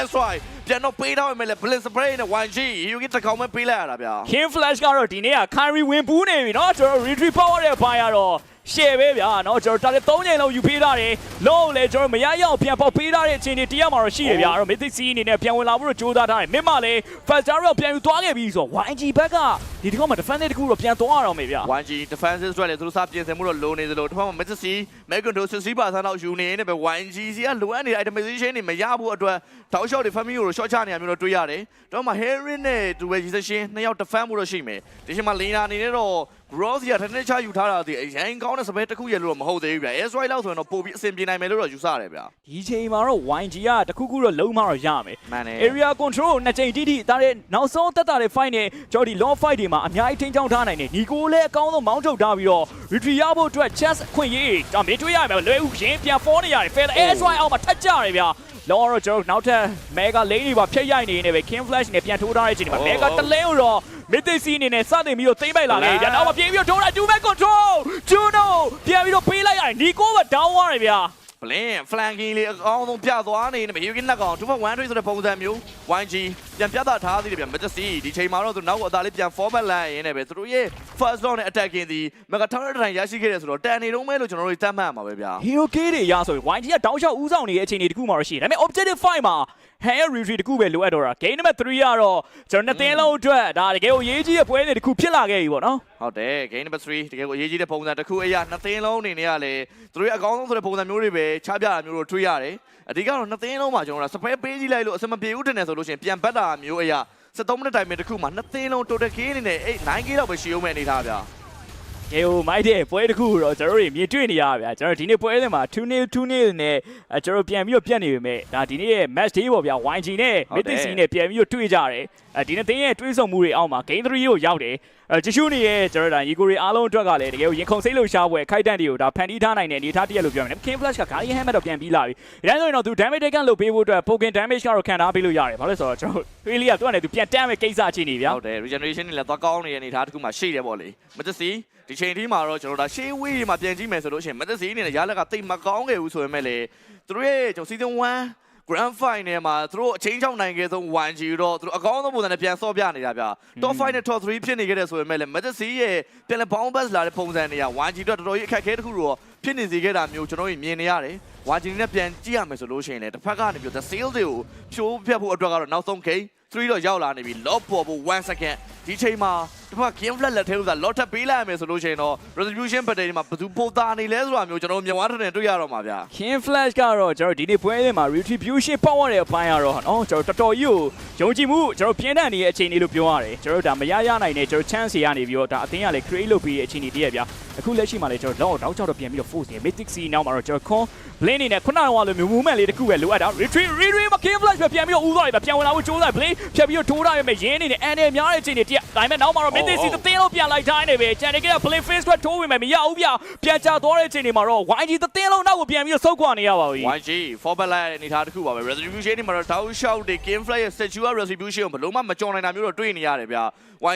SY ပြန်တော့ပေးထားမယ်လေ blink spray နဲ့ YG ယူကစ်တကောင်မဲ့ပေးလိုက်ရတာဗျာ King Flash ကတော့ဒီနေ့က Kyrie ဝင်ပူးနေပြီเนาะကျွန်တော် retreat power တဲ့ဘိုင်းကတော့ share berapa, no jor tadi tahun yang lalu you pay dah ni, no le jor melayan yang pihon pop pay dah ni, jadi dia mahu share berapa, ramai di sini ni pihon lawu jor dah dah, memang le, fajar le pihon tua ni biasa, wajib berapa, ni tengok macam fajar ni kuat pihon tua ramai berapa, wajib, fajar ni jual ni terus apa jenis mula low ni terus, tengok macam si, macam terus si bahasa nak jual ni, ni wajib si, low ni ada macam si ni, melayan buat dua, tahu siapa ni fajar ni, siapa ni yang mula tua ni, tengok macam Harry ni tu berjisah si, ni yang terfajar mula si ni, jadi macam Lina ni ni lor. Gross ကထက်နဲ့ချယူထားတာဒီအရင်ကောင်းတဲ့စပယ်တစ်ခုရလို့တော့မဟုတ်သေးဘူးဗျာ။ Air strike လောက်ဆိုရင်တော့ပို့ပြီးအဆင်ပြေနိုင်မယ်လို့တော့ယူဆရတယ်ဗျာဒီချိန်မှာတော့ YG ကတခုခုတော့လုံးမတော့ရမယ်။မှန်တယ် area control ကိုနှစ်ချိန်တိတိဒါတဲ့နောက်ဆုံးတက်တာတဲ့ fight နဲ့ကျော်ဒီ long fight တွေမှာအများကြီးထိန်းချောင်းထားနိုင်တယ်ညီကိုလည်းအကောင်းဆုံးမောင်းထုတ်ထားပြီးတော့ retreat ရဖို့အတွက် chance အခွင့်အရေးဒါမင်းတွေ့ရမယ်လွယ်ဦးရင်ပြန် fall နေရတယ် fair air strike အောက်မှာထက်ကြရတယ်ဗျာလောတော့ကျွန်တော်နောက်ထပ် mega lane တွေပါဖျက်ရိုက်နေနေပဲ king flash နဲ့ပြန်ထိုးထားတဲ့အချိန်မှာ mega တလဲ ကိုတော့ mythic c အနေနဲ့စတင်ပြီးတော့သိမ့်ပိုက်လာခဲ့ဗျာနောက်မှာပြေးပြီးတော့ထိုးလိုက် two back control juno ပြန်ပြီးတော့ပေးလိုက်ရတယ်ညီကိုက down သွားတယ်ဗျာဘလင်း flanking လေးအကောင်းဆုံးပြသွားနေတယ်ဟီဂင်လက်ကောင်2 1 3ဆိုတဲ့ပုံစံမျိုး YG ပြန်ပြသထားသေးတယ်ဗျ Majesty ဒီချိန်မှာတော့သူနောက်ကအသာလေးပြန် format လိုက်ရင်းနဲ့ပဲသူတို့ရဲ့ first round နဲ့ attacking ဒီ mega tower တိုင်ရရှိခဲ့တယ်ဆိုတော့တန်နေတော့မဲလို့ကျွန်တော်တို့သတ်မှတ်မှာပဲဗျာ hero k တွေရဆိုရင် YG ကတောင်းလျှောက်ဦးဆောင်နေတဲ့အချိန်တွေတခုမှတော့ရှိတယ်ဒါပေမဲ့ objective 5မှာ hand retreat တခုပဲလိုအပ်တော့တာ game number 3ကတော့ကျွန်တော်နှစ်သင်းလုံးအတွက်ဒါတကယ်ကိုအရေးကြီးတဲ့ပွဲတွေတခုဖြစ်လာခဲ့ပြီပေါ့နော်ဟုတ်တယ် game number 3တကယ်ကိုအရေးကြီးတဲ့ပုံစံတစ်ခုအရာနှစ်သင်းလုံးအနေနဲ့ကလည်းသူတို့ရဲ့အကောင်းဆုံးဆိုတဲ့ပုံစံမျိုးတွေပဲချပြတာမျိုးတို့တွေ့ရတယ်အဓိကတော့နှစ်သင်းလုံးမှာကျွန်တော်တို့ spare ပေးကြည့်လိုက်လို့အစမပြေဘူးတင်တယ်ဆိုလို့ရှိရင်ပြန်ပတ်တာမျိုးအရာ73မိနစ်တိုင်မင်တစ်ခုမှာနှစ်သင်းလုံး total game အနေနဲ့8 9 game လောက်ပဲရှိအောင်မဲ့အနေထားဗျာ ကဲဟိုမိုက်တဲ့ပွဲတခုတော့ကျွန်တော်တို့မြင်တွေ့နေရပါဗျာကျွန်တော်ဒီနေ့ပွဲတွေမှာ2 nil 2 nil နဲ့အဲကျွန်တော်ပြန်ပြီးတော့ပြတ်နေပေမဲ့ဒါဒီနေ့ရဲ့ match day ပေါ့ဗျာ YG နဲ့ Mythic C နဲ့ပြန်ပြီးတော့တွေ့ကြတယ်အဲဒီနေ့သင်းရဲ့တွေးဆုံမှုတွေအောက်မှာ game 3ကိုရောက်တယ်အဲဂျရှုနေရဲ့ကျွန်တော်တို့ဒါရီကိုရီအားလုံးအတွက်ကလည်းတကယ်ကိုရင်ခုန်စိတ်လှုပ်ရှားပွဲခိုက်တန့်တွေကိုဒါဖန်တီးထားနိုင်တဲ့အနေအထားတစ်ရက်လို့ပြောမယ်။ King Flash က Guardian Hammer တော့ပြန်ပြီးလာပြီ။ဒါဆိုရင်တော့သူ damage take လုပ်ပေးဖို့အတွက် Pokken damage ကတော့ခံထားပေးလို့ရတယ်။ဘာလို့လဲဆိုတော့ကျွန်တော်တွေးလေးကသူကလည်းသူပြန်တန်းမဲ့ကိစ္စအချင်းနေဗျာဟုတ်တယ် regeneration တွေလည်းသွားကောင်းနေတဲ့အနေအထားတစ်ခုမှရှိတယ်ပေါ့လေမသက်စီဒီချိန်ဒီမှာတော့ကျွန်တော်တို့ဒါရှေးဝေးတွေမှာပြန်ကြည့်မယ်ဆိုလို့ရှိရင်မသက်စီအနေနဲ့ရလက်ကတိတ်မကောင်းခဲ့ဘူးဆိုပေမဲ့လေသူတို့ရဲ့ကျွန်တော် season 1 grand final မှာသူတို့အချင်းချောင်းနိုင်ခဲ့ဆုံး 1G တော့သူတို့အကောင်းဆုံးပုံစံနဲ့ပြန်ဆော့ပြနေတာဗျ top 5နဲ့ top 3ဖြစ်နေခဲ့တဲ့ဆိုပေမဲ့လေမသက်စီရဲ့ပြန်လဲ bounce back လာတဲ့ပုံစံတွေက 1G တော့တော်တော်ကြီးအခက်အခဲတစ်ခုတော့ဖြစ်နေစေခဲ့တာမျိုးကျွန်တော်တို့မြင်နေရတယ် 1G နဲ့ပြန်ကြည့်ရမယ်ဆိုလို့ရှိရင်လေတစ်ဖက်ကနေပြီး the sales တွေကိုဖြိုးဖျက်ဖို့အတွက်ကတော့နောက်ဆုံး game 3တော့ရောက်လာနေပြီ lock ပေါ်ဖို့1 second ဒီချိန်မှာဒီမှာ game flat လက်ထဲဥစား lot ထပ်ပေးလိုက်ရမယ်ဆိုလို့ရှိရင်တော့ resolution battery မှာဘယ်သူပိုတာနေလဲဆိုတာမျိုးကျွန်တော်မြင်ဝါထတဲ့တွေ့ရတော့မှာဗျာ King Flash ကတော့ကျွန်တော်ဒီနေ့ပွဲလေးမှာ retribution power ရဲ့အပိုင်းကတော့နော်ကျွန်တော်တော်တော်ကြီးကိုယုံကြည်မှုကျွန်တော်ပြင်းထန်နေတဲ့အခြေအနေလို့ပြောရတယ်ကျွန်တော်ဒါမရရနိုင်တဲ့ကျွန်တော် chance တွေကနေပြီးတော့ဒါအသင်းကလည်း create လုပ်ပြီးတဲ့အခြေအနေတည်းရဗျာအခုလက်ရှိမှာလည်းကျွန်တော်တော့တောက်ချောက်တော့ပြန်ပြီးတော့ force နေ mythic c နောက်မှာတော့ကျွန်တော် con blade နေနဲ့ခုနကလိုမျိုး movement လေးတစ်ခုပဲလိုအပ်တာ retreat retreat မှာ King Flash ပဲပြန်ပြီးတော့ဦးသွားတယ်ဗျပြန်ဝင်လာဖို့ကြိုးစား blade ဖြတ်ပြီးတော့ထိုးထားရမယ်ရင်းနေနဲ့ and များတဲ့အခြေအနေတည်းဒါပေမဲ့နောက်မှာတော့ mythic c သင်းလို့ပြန်လိုက်တိုင်းနေပဲကျန်နေက blade face ကထိုးဝင်မယ်မရဘူးဗျပြန်ချသွားတဲ့အခြေအနေမှာတော့ YG သင်းလုံးနောက်ကိုပြန်ပြီးတော့ဆုတ်ခွာနေရပါပြီ YG forward လိုက်ရတဲ့အနေအထားတစ်ခုပါပဲ retribution ဒီမှာတော့ down shot တွေ game flag ရဲ့ statue retribution ကိုဘလုံးမမကြော်နိုင်တာမျိုးတော့တွေ့နေရတယ်ဗျာ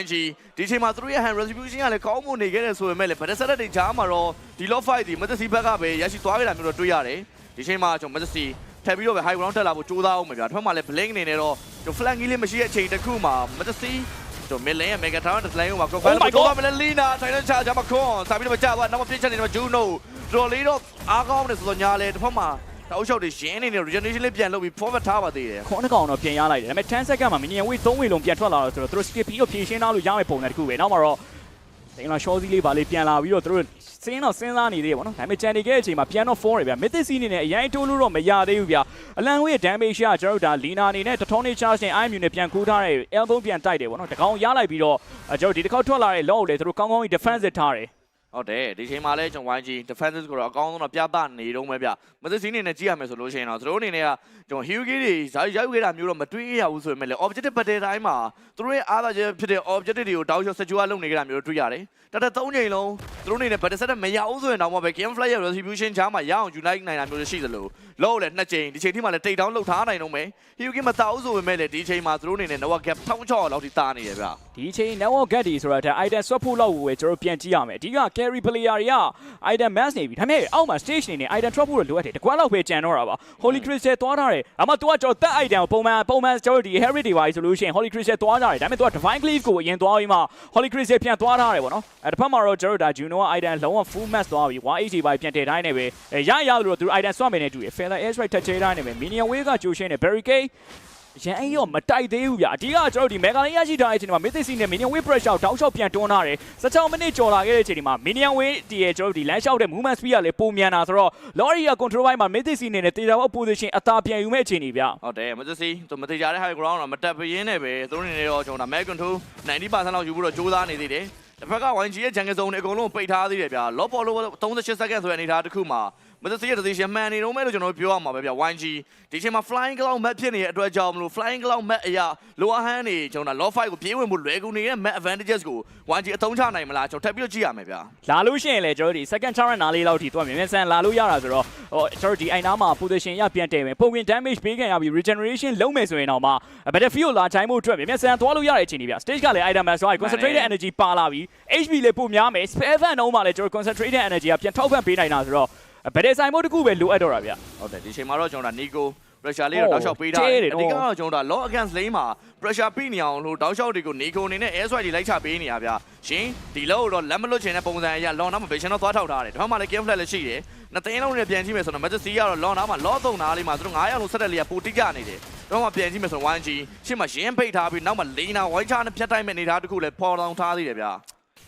YG ဒီချိန်မှာသူတို့ရဲ့ hand retribution ကလည်းကောင်းမွန်နေခဲ့တယ်ဆိုပေမဲ့လည်းဗဒဆက်တဲ့တွေကြားမှာတော့ဒီ lot fight ဒီမသက်စီဘက်ကပဲရရှိသွားခဲ့တာမျိုးတော့တွေ့ရတယ်ဒီချိန်မှာကျွန်တော်မသက်စီ ထပ်ပြီးတော့ပဲ high ground တက်လာဖို့ကြိုးစားအောင်မယ်ဗျာတစ်ဖက်မှာလည်း blink အနေနဲ့တော့ကျွန်တော် flank ကြီးလေးမရှိတဲ့အချိန်တစ်ခုမှာမသက်စီကျွန်တော် mid lane ရဲ့ mega tower တစ် lane ကိုမှာ profile ကိုတော့မလဲ Lina ထိုင်တဲ့ချာဂျာမခွန်စာပြီးတော့ကြာပါနောက်မှပြစ်ချက်နေတော့ Juno တော်လေးတော့အားကောင်းတယ်ဆိုတော့ညာလေတစ်ဖက်မှာတောက်လျှောက်တွေရင်းနေနေ regeneration လေးပြန်လုပ်ပြီး forward ထားပါသေးတယ်ခေါင်းတစ်ကောင်တော့ပြန်ရလိုက်တယ်ဒါပေမဲ့10 second မှာ minion wave 3 wave လုံးပြန်ထွက်လာတော့ဆိုတော့သူတို့ skip ပြီးတော့ဖြည့်ရှင်းထားလို့ရမယ့်ပုံစံတစ်ခုပဲနောက်မှာတော့ ဒင်လာ short စီးလေးပါလေးပြန်လာပြီးတော့သူတို့စင်းတော့စဉ်းစားနေသေးတယ်ပေါ့နော်ဒါပေမဲ့ကြံနေခဲ့တဲ့အချိန်မှာပြန်တော့4ရဗျာ mythic c အနေနဲ့အရင်တိုးလို့တော့မရသေးဘူးဗျာအလန်ဝေး damage ကကျွန်တော်တို့ဒါ lina အနေနဲ့ tonic charge နဲ့ immune နဲ့ပြန်ကူးထားတဲ့ elbow ပြန်တိုက်တယ်ပေါ့နော်တကောင်ရလိုက်ပြီးတော့ကျွန်တော်ဒီတစ်ခေါက်ထွက်လာတဲ့ law ကိုလည်းသူတို့ကောင်းကောင်းကြီး defensive ထားတယ် ဟုတ်တယ်ဒီချိန်မှာလဲကျွန်တော် YG defenses ကိုတော့အကောင်းဆုံးတော့ပြသနေတော့ပဲဗျမသစီအနေနဲ့ကြည့်ရမယ်ဆိုလို့ရှိရင်တော့သူတို့အနေနဲ့ကကျွန်တော် Hughie တွေဇာတ်ရောက်ခဲ့တာမျိုးတော့မတွေးရဘူးဆိုပေမဲ့လေ objective battle တိုင်းမှာသူတို့ရဲ့အားသာချက်ဖြစ်တဲ့ objective တွေကိုတောက်လျှောက် secure လုပ်နေကြတာမျိုးတွေ့ရတယ်တတသုံးချိန်လုံးသူတို့အနေနဲ့ battle set မရအောင်ဆိုရင်တော့မှပဲ game flag ရဲ့ retribution ချားမှာရအောင် unite နိုင်တာမျိုးရှိသလိုလို့လည်းနှစ်ချိန်ဒီချိန်ထိမှလည်း take down လုပ်ထားနိုင်တော့မယ် Hughie မတောက်ဆိုပေမဲ့လေဒီချိန်မှာသူတို့အနေနဲ့ network gap 1600လောက်ထိတာနေတယ်ဗျဒီအချိန် network get တွေဆိုတာဒါ item swap ဖို့လောက်ကိုပဲကျွန်တော်ပြန်ကြည့်ရမယ်အဓိက carry player တွေက item mass နေပြီဒါပေမဲ့အောက်မှာ stage နေနေ item drop ဖို့လိုအပ်တယ်တကွာလောက်ပဲကြံတော့တာပါ holy crystal သွားထားတယ်အမသူကကျွန်တော်တက် item ကိုပုံမှန်ပုံမှန်ကျွန်တော်ဒီ heritage တွေပါဆိုလို့ရှိရင် holy crystal သွားကြတယ်ဒါပေမဲ့သူက divine cleave ကိုအရင်သွားပြီးမှ holy crystal ပြန်သွားထားတယ်ပေါ့နော်အဲတစ်ဖက်မှာတော့ကျွန်တော်ဒါ juno က item လုံးဝ full mass သွားပြီ 180ပါပြန်တည်တိုင်းနေပဲအဲရရလို့သူတို့ item swap မယ်နဲ့တူတယ် feather air strike ထက်ချေတိုင်းနေပဲ minion wave ကကြိုးရှင်းနေ barricade ရန်အဲ့ရောမတိုက်သေးဘူးဗျာအဓိကကျွန်တော်ဒီ mega lane ရရှိထားတဲ့အချိန်မှာ mythic c နဲ့ minion wave pressure ကိုတောက်လျှောက်ပြန်တွန်းထားတယ်16မိနစ်ကျော်လာခဲ့တဲ့အချိန်ဒီမှာ minion wave တည်ရဲ့ကျွန်တော်ဒီ land shot တဲ့ movement speed ကလည်းပုံမြန်တာဆိုတော့ lorry က control ဘိုင်းမှာ mythic c အနေနဲ့တေချာဘော position အသာပြန်ယူမဲ့အခြေအနေဗျာဟုတ်တယ်မသစီသူမသေးကြတဲ့ high ground တော့မတက်ပရင်းနဲ့ပဲသူတို့အနေနဲ့တော့ကျွန်တော်ဒါ American 2 90%လောက်ယူဖို့တော့ကြိုးစားနေသေးတယ် တစ်ဖက်က YG ရဲ့ jungle zone တွေအကုန်လုံးပိတ်ထားသေးတယ်ဗျာ low ball 38 second ဆိုတဲ့အနေအထားတစ်ခုမှာ မသစီရဲ့ decision မှန်နေတော့မဲ့လို့ကျွန်တော်ပြောရမှာပဲဗျာ YG ဒီချိန်မှာ flying cloud map ဖြစ်နေတဲ့အတွက်ကြောင့်မလို့ flying cloud map အရာ lower hand တွေကျွန်တော်ဒါ low fight ကိုပြေးဝင်ဖို့လွယ်ကူနေတဲ့ map advantages ကို YG အသုံးချနိုင်မလားကျွန်တော်ထပ်ပြီးတော့ကြည့်ရမယ်ဗျာလာလို့ရှိရင်လည်းကျွန်တော်ဒီ second challenge နားလေးလောက်ထိသူကမြန်မြန်ဆန်လာလို့ရတာဆိုတော့ဟိုကျွန်တော်ဒီအိုင်နာမှာ position ရပြန်တယ်မယ်ပုံပြင် damage ပေးခံရပြီး regeneration လုံးမယ်ဆိုရင်တော့မှ battlefield လာချိုင်းဖို့အတွက်မြန်မြန်ဆန်သွားလို့ရတဲ့အခြေအနေဗျ stage ကလည်း item mass သွားပြီ concentrated energy ပါလာပြီ HP လည်းပိုများမယ် spare fan တော့မှလည်းကျွန်တော် concentrated energy ကပြန်ထောက်ပံ့ပေးနိုင်တာဆိုတော့ ဗဒယ်ဆိုင်မို့တခုပဲလိုအပ်တော့တာဗျဟုတ်တယ်ဒီချိန်မှာတော့ကျွန်တော်ဒါ Nico pressure လေးတော့တောက်လျှောက်ပေးထားတယ်အဓိကတော့ကျွန်တော်ဒါ low against lane မှာ pressure ပေးနေအောင်လို့တောက်လျှောက်တွေကို Nico အနေနဲ့ air strike တွေလိုက်ချပေးနေရဗျာရှင်ဒီလောက်တော့လက်မလွတ်ချင်တဲ့ပုံစံအရ long နားမှာ vision တော့သွားထောက်ထားတယ်ဒါမှမဟုတ်လည်း game flat လည်းရှိတယ်နှစ်သိန်းလုံးနဲ့ပြန်ကြည့်မယ်ဆိုတော့ Majesty ကတော့ long နားမှာ low သုံးနားလေးမှာသူတို့9ရောက်လို့ဆက်တက်လေးကပိုတိကျနေတယ်တော့မှပြန်ကြည့်မယ်ဆိုတော့ 1G ရှင်းမှာရင်းဖိတ်ထားပြီးနောက်မှာ Lena white char နဲ့ဖြတ်တိုက်မဲ့နေထားတခုလည်းပေါ်လောင်ထားသေးတယ်ဗျာ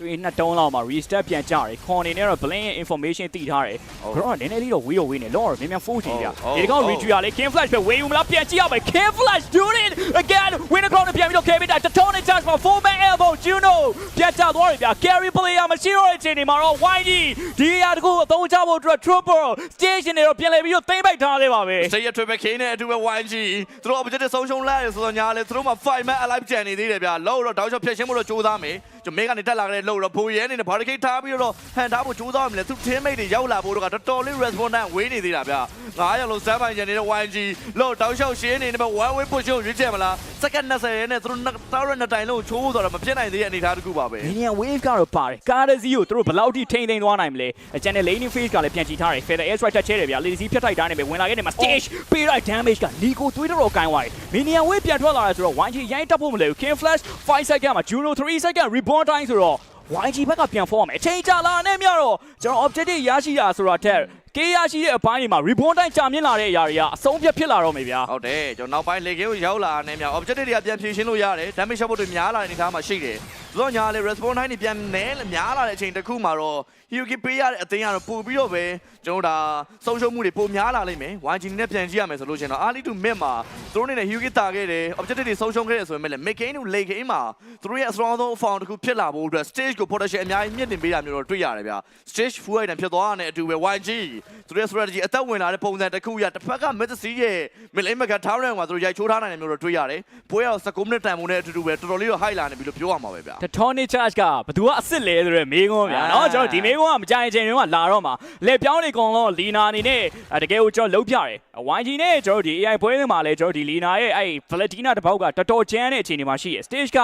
တွေနှစ်တုံးလောက်မှာ restart ပြန်ကြတယ်ခွန်နေနဲ့တော့ blink ရဲ့ information သိထားတယ်ဟုတ်ကတော့နည်းနည်းလေးတော့ဝေးတော့ဝေးနေလောမြန်မြန် full ချင်ကြဟုတ်ဒီကောင်ဟုတ် retreat ကလေ king flash ပဲဝေးယူမလားပြန်ကြည့်ရမယ် king flash do it again win the crown ပြန်ပြီးတော့ carry တာ tonic charge မှာ full man elbow juno ပြန်ချသွားတယ်ဗျာ carry player မရှိတော့တဲ့အချိန်ဒီမှာတော့ YG ဒီအရာတကူအသုံးချဖို့အတွက် trooper station တွေတော့ပြန်လဲပြီးတော့သိမ့်ပိုက်ထားသေးပါပဲစိတ်ရ triple K နဲ့အတူပဲ YG သူတို့ objective ဆုံးရှုံးလိုက်ရဆိုတော့ညာလေသူတို့မှာ5 man alive ကျန်နေသေးတယ်ဗျာလောတော့တောက်လျှောက်ဖြတ်ရှင်းဖို့တော့ကြိုးစားမယ်ကျွန်မဲကနေတက်လာကြတဲ့လို့တော့ဖိုရဲအနေနဲ့ဘာဒီကိတ်ထားပြီးတော့ဟန်ထားဖို့ကြိုးစားရမလဲသူ teammate တွေရောက်လာဖို့တော့တော်တော်လေး respondent ဝေးနေသေးတာဗျ9ရောက်လို့စမ်းပိုင်ကျန်နေတဲ့ YG လို့တောက်လျှောက်ရှင်းနေတယ်ပဲ one way push ကိုရွေးချယ်မလား second 20ရဲနဲ့သူတို့တောက်ရနှစ်တိုင်လုံးချိုးဆိုတော့မဖြစ်နိုင်သေးတဲ့အနေအထားတစ်ခုပါပဲ Minion wave ကတော့ပါတယ်ကားတစ်စီးကိုသူတို့ဘယ်လောက်ထိထိန်းသိမ်းသွားနိုင်မလဲအကျန်တဲ့ laning phase ကလည်းပြန်ကြည့်ထားတယ် feather air strike တက်ချဲတယ်ဗျာ lady စီးဖြတ်ထိုက်တာနဲ့ပဲဝင်လာခဲ့တယ်မှာ stage ပေးလိုက် damage က Nico သွေးတော်ကိုင်းသွားတယ် Minion wave ပြန်ထွက်လာတယ်ဆိုတော့ YG ရိုင်းတက်ဖို့မလဲဘူး King Flash 5 second မှာ Juno 3 second reborn time ဆိုတော့ YG ဘက်ကပြန် form မယ်အချိန်ကြာလာနဲ့မြတော့ကျွန်တော် objective ရရှိတာဆိုတာထက်ကေးရရှိတဲ့အပိုင်းတွေမှာ reborn time ကြာမြင့်လာတဲ့အရာတွေကအဆုံးဖြတ်ဖြစ်လာတော့မယ်ဗျာဟုတ်တယ်ကျွန်တော်နောက်ပိုင်းလေကင်းကိုရောက်လာနေမြောက် objective တွေကပြန်ဖြည့်ရှင်းလို့ရတယ် damage shot တွေများလာတဲ့အနေအထားမှာရှိတယ် သူတို့ညာလေ respawn time တွေပြန်နဲများလာတဲ့အချိန်တစ်ခုမှာတော့ Hyuki ပေးရတဲ့အသင်းကတော့ပို့ပြီးတော့ပဲကျွန်တော်ဒါဆုံးရှုံးမှုတွေပိုများလာလိမ့်မယ် YG နဲ့ပြန်ကြည့်ရမယ်ဆိုလို့ရှိရင်တော့ early to mid မှာသူတို့အနေနဲ့ Hyuki တာခဲ့တယ် objective တွေဆုံးရှုံးခဲ့တယ်ဆိုပေမဲ့လည်း mid game နဲ့ late game မှာသူတို့ရဲ့ strong ဆုံး found တစ်ခုဖြစ်လာဖို့အတွက် stage ကို potential အများကြီးမြင့်တင်ပေးတာမျိုးတော့တွေ့ရတယ်ဗျ stage full item ဖြစ်သွားတဲ့အတူပဲ YG သူတို့ရဲ့ strategy အသက်ဝင်လာတဲ့ပုံစံတစ်ခုရတစ်ဖက်က mid sea ရဲ့ mid lane က tower မှာသူတို့ရိုက်ချိုးထားနိုင်တယ်မျိုးတော့တွေ့ရတယ်ပွဲရောက်19မိနစ်တန်ပုံနဲ့အတူတူပဲတော်တော်လေးတော့ high လာနေပြီလို့ပြောရမှာပဲဗျ The Tony Charge ကဘသူကအစ်စ်လဲဆိုရဲမေးခွန်းဗျာနော်ကျွန်တော်ဒီမေးခွန်းကမကြိုင်ချိန်တွေမှာလာတော့မှာလေပြောင်းနေကုန်တော့လီနာအနေနဲ့တကယ်ကိုကျွန်တော်လုံးပြတယ် YG နဲ့ကျွန်တော်ဒီ AI ပွဲတွေမှာလဲကျွန်တော်ဒီလီနာရဲ့အဲ့ Valentina တပောက်ကတော်တော်ကျန်းတဲ့အခြေအနေမှာရှိရယ် Stage က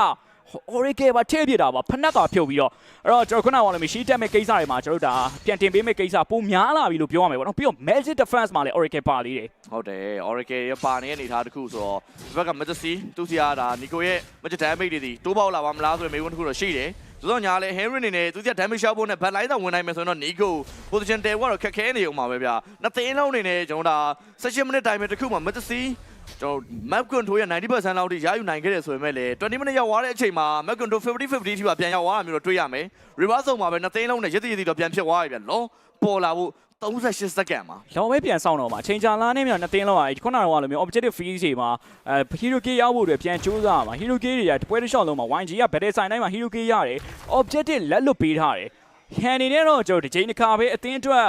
Oracle ပါထည့်ပြတာပါဖနက်ကဖြုတ်ပြီးတော့အဲ့တော့ကျွန်တော်ခုနကလည်းမရှိတက်မဲ့ကိစ္စတွေမှာကျွန်တော်တို့ဒါပြန်တင်ပေးမဲ့ကိစ္စပုံများလာပြီလို့ပြောရမယ်ပေါ့နော်ပြီးတော့ Magic Defense မှာလည်း Oracle ပါလေးတယ်ဟုတ်တယ် Oracle ရဲ့ပါနေတဲ့အနေအထားတစ်ခုဆိုတော့ဒီဘက်က Majesty သူစီယာဒါ Nico ရဲ့ Magic Damage တွေဒီတိုးပေါက်လာပါမလားဆိုတဲ့မေးခွန်းတစ်ခုတော့ရှိတယ်ဆိုတော့ညာလဲ Henry အနေနဲ့သူစီယာ damage ရှောက်ဖို့နဲ့ back line သာဝင်နိုင်မယ်ဆိုရင်တော့ Nico position တယ်ကတော့ခက်ခဲနေအောင်ပါပဲဗျာနှစ်သိန်းလုံးအနေနဲ့ကျွန်တော်ဒါ16 minute time တစ်ခုမှာ Majesty ကျွန်တော် map control ရဲ့90%လောက်ထိရယူနိုင်ခဲ့တယ်ဆိုပေမဲ့လည်း20 minute ရောက်သွားတဲ့အချိန်မှာ map control 50 50ထိပါပြန်ရောက်သွားတာမျိုးတော့တွေ့ရမယ် reverse ဆုံးမှာပဲနှစ်သိန်းလုံးနဲ့ရစ်တရစ်တီတော့ပြန်ဖြစ်သွားပြီဗျာလောပေါ်လာဖို့38စက္ကန့်မှာလောပဲပြန်ဆောင်တော့မှာချိန်ကြာလာနေမြန်နှစ်တင်းလောက်อ่ะခုနကတော့လိုမျိုး objective freeze တွေမှာအဲ hero key ရောက်ဖို့အတွက်ပြန်ကြိုးစားရမှာ hero key တွေကတပွဲတစ်လျှောက်လုံးမှာ YG က battle sign တိုင်းမှာ hero key ရတယ် objective လက်လွတ်ပေးထားတယ် ဟန်နေနဲ့တော့ကျွန်တော်ဒီချိန်တစ်ခါပဲအတင်းအတွက်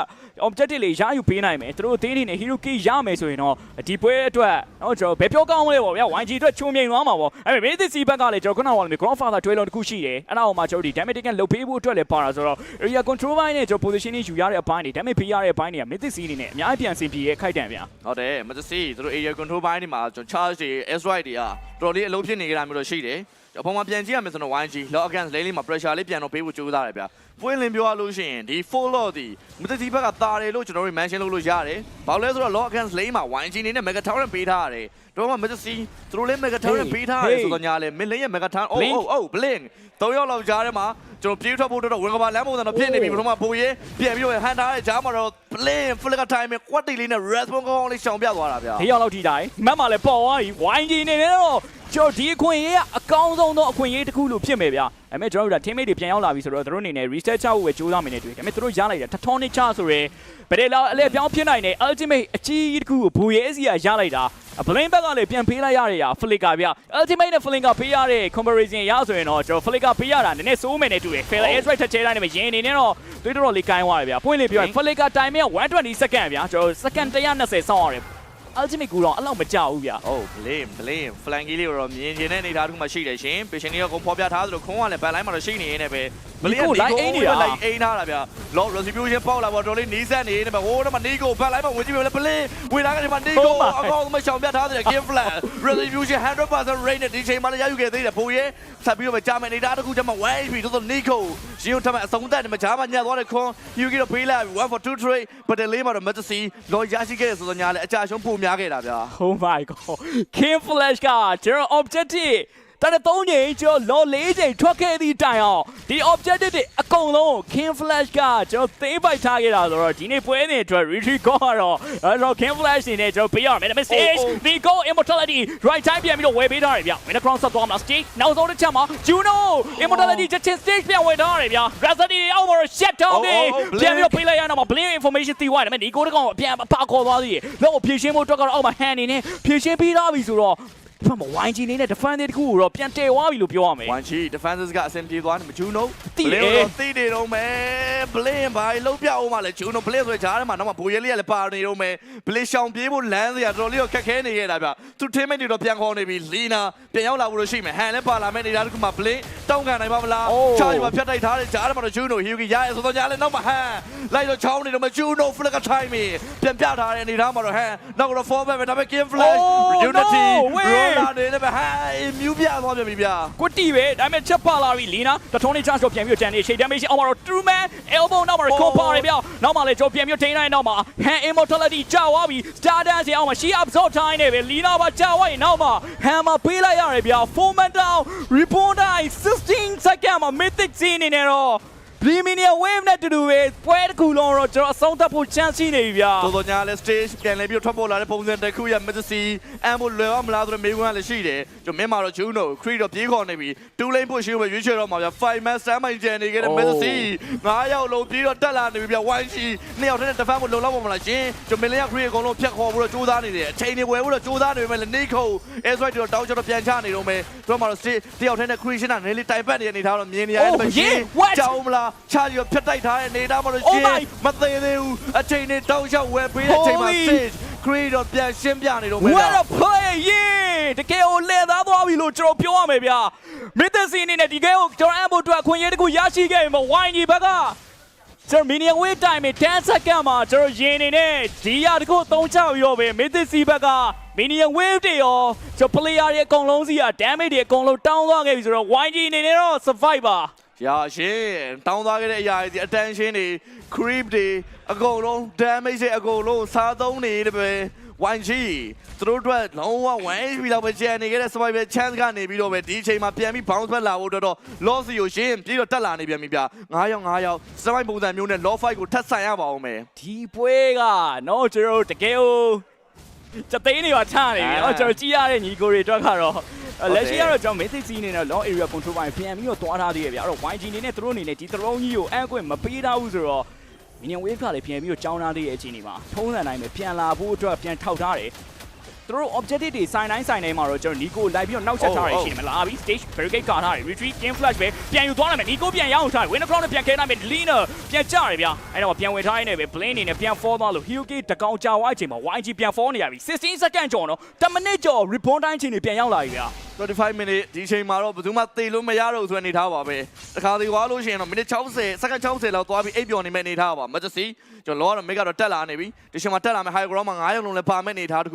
objective လေးရယူပေးနိုင်မယ်သူတို့အတင်းတွေနဲ့ hero key ရမယ်ဆိုရင်တော့ဒီပွဲအတွက်တော့ကျွန်တော်ဘယ်ပြောကောင်းမလဲပေါ့ဗျာ YG အတွက်ချုံမြိန်သွားမှာပေါ့အဲ့မဲ့ Mythic ဘက်ကလည်းကျွန်တော်ခုနကလိုမျိုး Grandfather 12လုံးတစ်ခုရှိတယ်အဲ့ဒါအောင်မှကျွန်တော်ဒီ damage taken လုတ်ပေးဖို့အတွက်လည်းပါတာဆိုတော့ area control ဘိုင်းနဲ့ကျွန်တော် position တွေယူရတဲ့အပိုင်းတွေ damage ပေးရတဲ့အပိုင်းတွေက Mythic အနေနဲ့အများကြီးပြန်ဆင်ပြေရဲ့ခိုက်တန်ဗျာဟုတ်တယ်မတစီသူတို့ area control ဘိုင်းဒီမှာကျွန်တော် charge တွေ S right တွေကတော်တော်လေးအလုံးဖြစ်နေကြတာမျိုးတော့ရှိတယ် ကျွန်တော်ပုံမှန်ပြန်ကြည့်ရမယ်ဆိုတော့ YG low against lane လေးမှာ pressure လေးပြန်တော့ပေးဖို့ကြိုးစားတယ်ဗျာပွင့်လင်းပြောရလို့ရှိရင်ဒီ full lot ဒီမတစီဘက်ကတာတယ်လို့ကျွန်တော်တို့ mention လုပ်လို့ရတယ်ဘာလို့လဲဆိုတော့ low against lane မှာ YG နေနဲ့ mega tower ပေးထားရတယ်တော့မှမတစီသူတို့လည်း mega tower ပေးထားရတယ်ဆိုတော့ညာလေ mid lane ရဲ့ mega tower အိုးအိုးအိုး blink ၃ရောက်လောက်ကြားထဲမှာကျွန်တော်ပြေးထွက်ဖို့တော့ဝင်ကပါလမ်းပုံစံတော့ဖြစ်နေပြီပထမပိုရဲပြန်ပြီးတော့ဟန်ထားတဲ့ကြားမှာတော့ blink flicker time ကွက်တီလေးနဲ့ respawn ကောင်းကောင်းလေးရှောင်ပြသွားတာဗျာ၄ရောက်လောက်ထိတားမတ်မှာလည်းပေါ်သွားပြီ YG အနေနဲ့တော့ ကျွန်တော်ဒီအခွင့်အရေးကအကောင်းဆုံးသောအခွင့်အရေးတစ်ခုလို့ဖြစ်မယ်ဗျာ။အဲ့မဲ့ကျွန်တော်တို့ဒါ teammate တွေပြန်ရောက်လာပြီဆိုတော့တို့အနေနဲ့ reset ချဖို့ပဲကြိုးစားမိနေတွေ့။ဒါပေမဲ့တို့ရလိုက်တာ tectonic charge ဆိုရဲဗတဲ့လောက်အလဲပြောင်းဖြစ်နိုင်တဲ့ ultimate အကြီးတစ်ခုကိုဘူရဲစီကရလိုက်တာ။ blame back ကလည်းပြန်ပေးလိုက်ရတဲ့ရာ flicker ဗျ။ ultimate နဲ့ flicker ပေးရတဲ့ comparison ရဆိုရင်တော့ကျွန်တော် flicker ပေးရတာနည်းနည်းစိုးမယ်နဲ့တူတယ်။ fair air strike ထက်ချဲတိုင်းနဲ့ရင်းနေနေတော့တွေးတော်တော်လေးကိုင်းသွားတယ်ဗျာ။ပွင့်လေးပြောရင် flicker time က120 second ဗျာ။ကျွန်တော် second 120စောင့်ရတယ်။ ultimate ကူတော့အဲ့လောက်မကြောက်ဘူးဗျာဟုတ် blame blame flanky လေးကိုတော့မြင်ကျင်တဲ့အနေအထားတစ်ခုမှရှိတယ်ရှင် patient လေးကကုန်ဖော်ပြထားသလိုခွန်းကလည်း back line မှာတော့ရှိနေနေပဲ Nico လိုက်အိမ်နေတာလိုက်အိမ်ထားတာဗျာ low retribution ပေါက်လာပေါ့တော်လေးနီးစက်နေနေပဲဟိုးတော့မှ Nico back line မှာဝင်ကြည့်ပြီလေ blame ဝင်လာကနေမှ Nico ဟုတ်ပါအကောင်းဆုံးရှောင်ပြထားတဲ့ game flat retribution 100% rate နဲ့ဒီချိန်မှလည်းရယူခဲ့သေးတယ်ဖိုးရဲဆက်ပြီးတော့ကြာမယ်နေတာတစ်ခုကျမှ 1 HP တို့ဆို Nico ရှင်တို့ထပ်မအဆုံးသက်နေမှာဂျာမညက်သွားတဲ့ခွန်း Yuki တော့ပေးလိုက်ပြီ1 for 2 trade but လေးမှာတော့ Majesty လောရရှိခဲ့တယ်ဆိုတော့ညာလည်းအကြရှုံးပိုများခဲ့တာဗျာ Oh my god King Flash ကကျွန်တော် objective တရသုံးချိန်ကျွန်တော်လောလေးချိန်ထွက်ခဲ့သည့်တိုင်အောင်ဒီ objective တွေအကုန်လုံး King Flash ကကျွန်တော်သိမ်းပိုက်ထားခဲ့တာဆိုတော့ဒီနေ့ပွဲနေအတွက် retreat ကောတော့အဲ့တော့ King Flash နေနဲ့ကျွန်တော်ပေးရမယ်ဒါပေမဲ့ stage Nico immortality right time ပြန်ပြီးတော့ဝယ်ပေးထားတယ်ဗျ Winner Crown ဆက်သွားမှာ stage နောက်ဆုံးတစ်ချက်မှာ Juno immortality ချက်ချင်း stage ပြန်ဝယ်ထားတယ်ဗျ Rhapsody အောက်မှာ shut down ပြီပြန်ပြီးတော့ပေးလိုက်ရအောင်မှာ blink information သိသွားတယ်ဒါပေမဲ့ Nico တကောင်အပြန်ပါခေါ်သွားသေးတယ်လောက်ဖြည့်ရှင်းဖို့အတွက်ကတော့အောက်မှာ hand နေနဲ့ဖြည့်ရှင်းပေးထားပြီဆိုတော့ ဖက်မှာ YG နေနဲ့ defend တစ်ခုကိုတော့ပြန်တည်သွားပြီလို့ပြောရမယ်ဝမ်ချီ defenses ကအဆင်ပြေသွားတယ်မဂျူနိုတိတယ်တော့တိနေတော့မယ်ဘလင်းဘာလုံးပြအောင်မလဲဂျူနိုဘလင်းဆိုတဲ့ဂျားထဲမှာတော့ဘိုးရဲလေးကလည်းပါနေတော့မယ်ဘလင်းရှောင်ပြေးဖို့လမ်းစရာတော်တော်လေးတော့ခက်ခဲနေခဲ့တာဗျသူ team mate တွေတော့ပြန်ခေါ်နေပြီလီနာပြန်ရောက်လာဖို့လို့ရှိမယ်ဟန်လည်းပါလာမယ်နေတာတခုမှဘလင်း တောင်းခံနိုင်ပါမလားချာဂျီမှာဖြတ်တိုက်ထားတဲ့ဂျားထဲမှာတော့ဂျူနိုဟီယူကီရရဲဆိုတော့ဂျားလည်းနောက်မှာဟန်လိုက်တော့ချောင်းနေတော့မယ်ဂျူနို flicker time ပြန်ပြထားတဲ့အနေထားမှာတော့ဟန်နောက်တော့ forward ပဲဒါပေမဲ့ game flash unity roller နေလည်းပဲဟန်မြူးပြသွားပြန်ပြီဗျာကွတီပဲဒါပေမဲ့ချက်ပါလာပြီလီနာတထုံးနေချတော့ပြန်ပြီးတော့ဂျန်နေရှေ့ damage အောင်မှာတော့ true man elbow နောက်မှာတော့ compa ရပြနောက်မှာလည်းကျွန်တော်ပြန်ပြီးထိန်းနိုင်နောက်မှာ hand immortality ကြာသွားပြီ star dance အောင်မှာ she absorb time နေပဲလီနာပါကြာသွားရင်နောက်မှာ hammer ပေးလိုက်ရတယ်ဗျာ four man down reborn die 16 second မှာ mythic Z အနေ နဲ့တော့ Bliminian wave နဲ့တူတူပဲပွဲတစ်ခုလုံးတော့ကျွန်တော်အဆုံးသတ်ဖို့ chance ရှိနေပြီဗျာတော်တော်ညာလဲ stage ပြန်လဲပြီးတော့ထွက်ပေါ်လာတဲ့ပုံစံတစ်ခုရ Majesty အမ်ဘိုလွယ်အောင်မလားဆိုတော့မေးခွန်းကလည်းရှိတယ်ကျွန်တော်မင်းမှာတော့ Juno Creed တော့ပြေးခေါ်နေပြီ2 lane push ကိုပဲရွေးချယ်တော့မှာဗျ5 man stand by ကျန်နေခဲ့တဲ့ Majesty 9ယောက်လုံးပြေးတော့တက်လာနေပြီဗျ 1G နှစ်ယောက်တည်းနဲ့ defend ကိုလုံလောက်ပါမလားရှင်ကျွန်တော်မင်းလေးက Creed အကုန်လုံးဖြတ်ခေါ်ဖို့တော့ကြိုးစားနေတယ်အချိန်တွေဝယ်ဖို့တော့ကြိုးစားနေပေမဲ့လည်း Nico Ezra တို့တောင်းချတော့ပြန်ချနေတော့မယ်တို့မှာတော့ stage တယောက်တည်းနဲ့ Creed ရှင်းတာနည်းလေးတိုင်ပတ်နေတဲ့အနေထားတော့မြင်နေရတယ်ပဲရှင်ကြောက်မလားချာလီကိုဖြတ်တိုက်ထားတဲ့အနေထားမှာတော့ရှင်မသေးသေးဘူးအချိန်တွေတောင်းချဝယ်ပေးတဲ့အချိန်မှာ stage Creed တော့ပြန်ရှင်းပြနေတော့မယ် What a play ယေတကယ်ကိုလဲသားသွားပြီလို့ကျွန်တော်ပြောရမယ်ဗျာမစ်သက်စီအနေနဲ့ဒီကဲကိုကျွန်တော်အမ်ဘိုအတွက်အခွင့်အရေးတစ်ခုရရှိခဲ့ပြီမဝိုင်းကြီးဘက်ကကျွန်တော်မီနီယံဝေးတိုင်မှာ10စက္ကန့်မှာကျွန်တော်ရင်နေနဲ့ဒီရတခုသုံးချပြီးတော့ပဲမစ်သက်စီဘက်ကမီနီယံဝေးတွေရောကျွန်တော် player တွေအကုန်လုံးစီက damage တွေအကုန်လုံးတောင်းသွားခဲ့ပြီဆိုတော့ YG အနေနဲ့တော့ survive ပါ ရရှင်တောင်းသွားခဲ့တဲ့အရာတွေ attention တွေ creep တွေအကုန်လုံး damage တွေအကုန်လုံးစားသုံးနေတဲ့ပဲ 1G သူတို့အတွက်လုံးဝ 1HP လောက်ပဲကျန်နေခဲ့တဲ့ survival chance ကနေပြီးတော့ပဲဒီအချိန်မှာပြန်ပြီး bounce back လာဖို့အတွက်တော့ loss ကိုရှင်ပြီးတော့တက်လာနေပြန်ပြီဗျ9ယောက်9ယောက် survival ပုံစံမျိုးနဲ့ low fight ကိုထပ်ဆန်ရပါအောင်မယ်ဒီပွဲကနော်ကျွန်တော်တို့တကယ် ကိုစသိန်းတွေပါချနေပြီနော်ကျွန်တော်ကြည့်ရတဲ့ညီကိုတွေအတွက်ကတော့အဲ့လက်ရှိကတော့ကျွန်တော် mythic scene အနေနဲ့ long area control ပိုင်းပြန်ပြီးတော့သွားထားသေးရဗျအဲ့တော့ YG အနေနဲ့သူတို့အနေနဲ့ဒီ throne ကြီးကိုအကွင့်မပေးထားဘူးဆိုတော့ minion wave ကလည်းပြန်ပြီးတော့ကြောင်းထားသေးရဲ့အချိန်ဒီမှာထုံးစံတိုင်းပဲပြန်လာဖို့အတွက်ပြန်ထောက်ထားတယ် သူတို့ objective တွေ sign တိုင်း sign တိုင်းမှာတော့ကျွန်တော် Nico လိုက်ပြီးတော့နောက်ဆက်ထားရရှိနေမလားပြီး stage barricade ကာထားတယ် retreat game flash ပဲပြန်ယူသွားနိုင်မယ် Nico ပြန်ရောက်ထားတယ် winner crown နဲ့ပြန်ခဲနိုင်မယ် Lina ပြန်ကြတယ်ဗျအဲ့တော့ပြန်ဝင်ထားရင်းနဲ့ပဲ Blink အနေနဲ့ပြန် fall သွားလို့ Hyuki တကောင်ကြာသွားအချိန်မှာ YG ပြန် fall နေရပြီ16 second ကျော်တော့10 minute ကျော် reborn တိုင်းချိန်တွေပြန်ရောက်လာပြီဗျာ25 minute ဒီအချိန်မှာတော့ဘယ်သူမှသေလို့မရတော့ဘူးဆိုတဲ့အနေထားပါပဲတခါသေးသွားလို့ရှိရင်တော့ minute 60စက္ကန့်60လောက်သွားပြီးအိပ်ပျော်နေမဲ့အနေထားပါ Majesty ကျွန်တော်လောကတော့ make ကတော့တက်လာနေပြီဒီချိန်မှာတက်လာမဲ့ high ground မှာ9ယောက်လုံးလည်းပါမဲ့အနေထားတ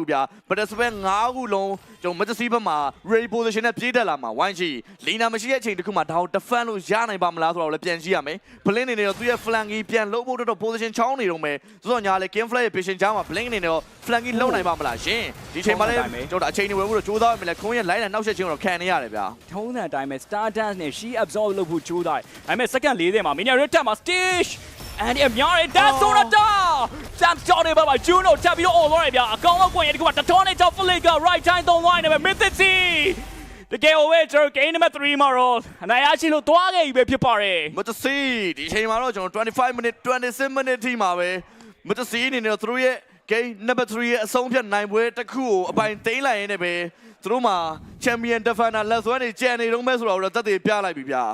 စ်ခုပြ participant 9ခုလုံးကျွန်တော် Majesty ဘက်မှာ ready position နဲ့ပြေးတက်လာမှာ 1G လီနာမရှိတဲ့အချိန်တစ်ခုမှာဒါကို defend လို့ရနိုင်ပါမလားဆိုတော့လည်းပြန်ကြည့်ရမယ် Blink နေနေတော့သူရဲ့ flank ကြီးပြန်လုံးဖို့တော့ position ချောင်းနေတော့မယ်ဆိုတော့ညာလေ game flag ရဲ့ position ချောင်းမှာ Blink နေနေတော့ flank ကြီးလုံးနိုင်ပါမလားရှင်ဒီချိန်မှာလည်းကျွန်တော်အချိန်တွေဝယ်ဖို့တော့ကြိုးစားရမယ်လေခွန်းရဲ့ line နဲ့နောက်ဆက်ခြင်းကိုတော့ခံနေရတယ်ဗျာထုံးစံအတိုင်းပဲ Star Dance နဲ့ She Absorb လုပ်ဖို့ကြိုးစားတယ်။ဒါပေမဲ့ second 40မှာ Minion Red တက်မှာ Stage and အများရဲ့ Dance ဆိုတာတာ Jump shot တွေပါပါ Juno တက်ပြီးတော့ all သွားတယ်ဗျာ။အကောင်လောက်ကွင်ရဒီကမှာတတော်နဲ့ကြောက် Flick က right time သုံးသွားနေတယ် Mythic C တကယ်ဝဲကျွန်တော် game number 3မှာတော့အနိုင်ရရှိလို့သွားခဲ့ပြီပဲဖြစ်ပါတယ်မတစီဒီချိန်မှာတော့ကျွန်တော်25 minute 26 minute ထိမှာပဲမတစီအနေနဲ့သူတို့ရဲ့ game number 3ရဲ့အဆုံးဖြတ်နိုင်ပွဲတစ်ခုကိုအပိုင်သိမ်းလိုက်ရင်းနဲ့ပဲသူတို့မှာ champion defender လက်စွမ်းတွေကြံနေတော့မဲ့ဆိုတော့တက်သေးပြလိုက်ပြီဗျာ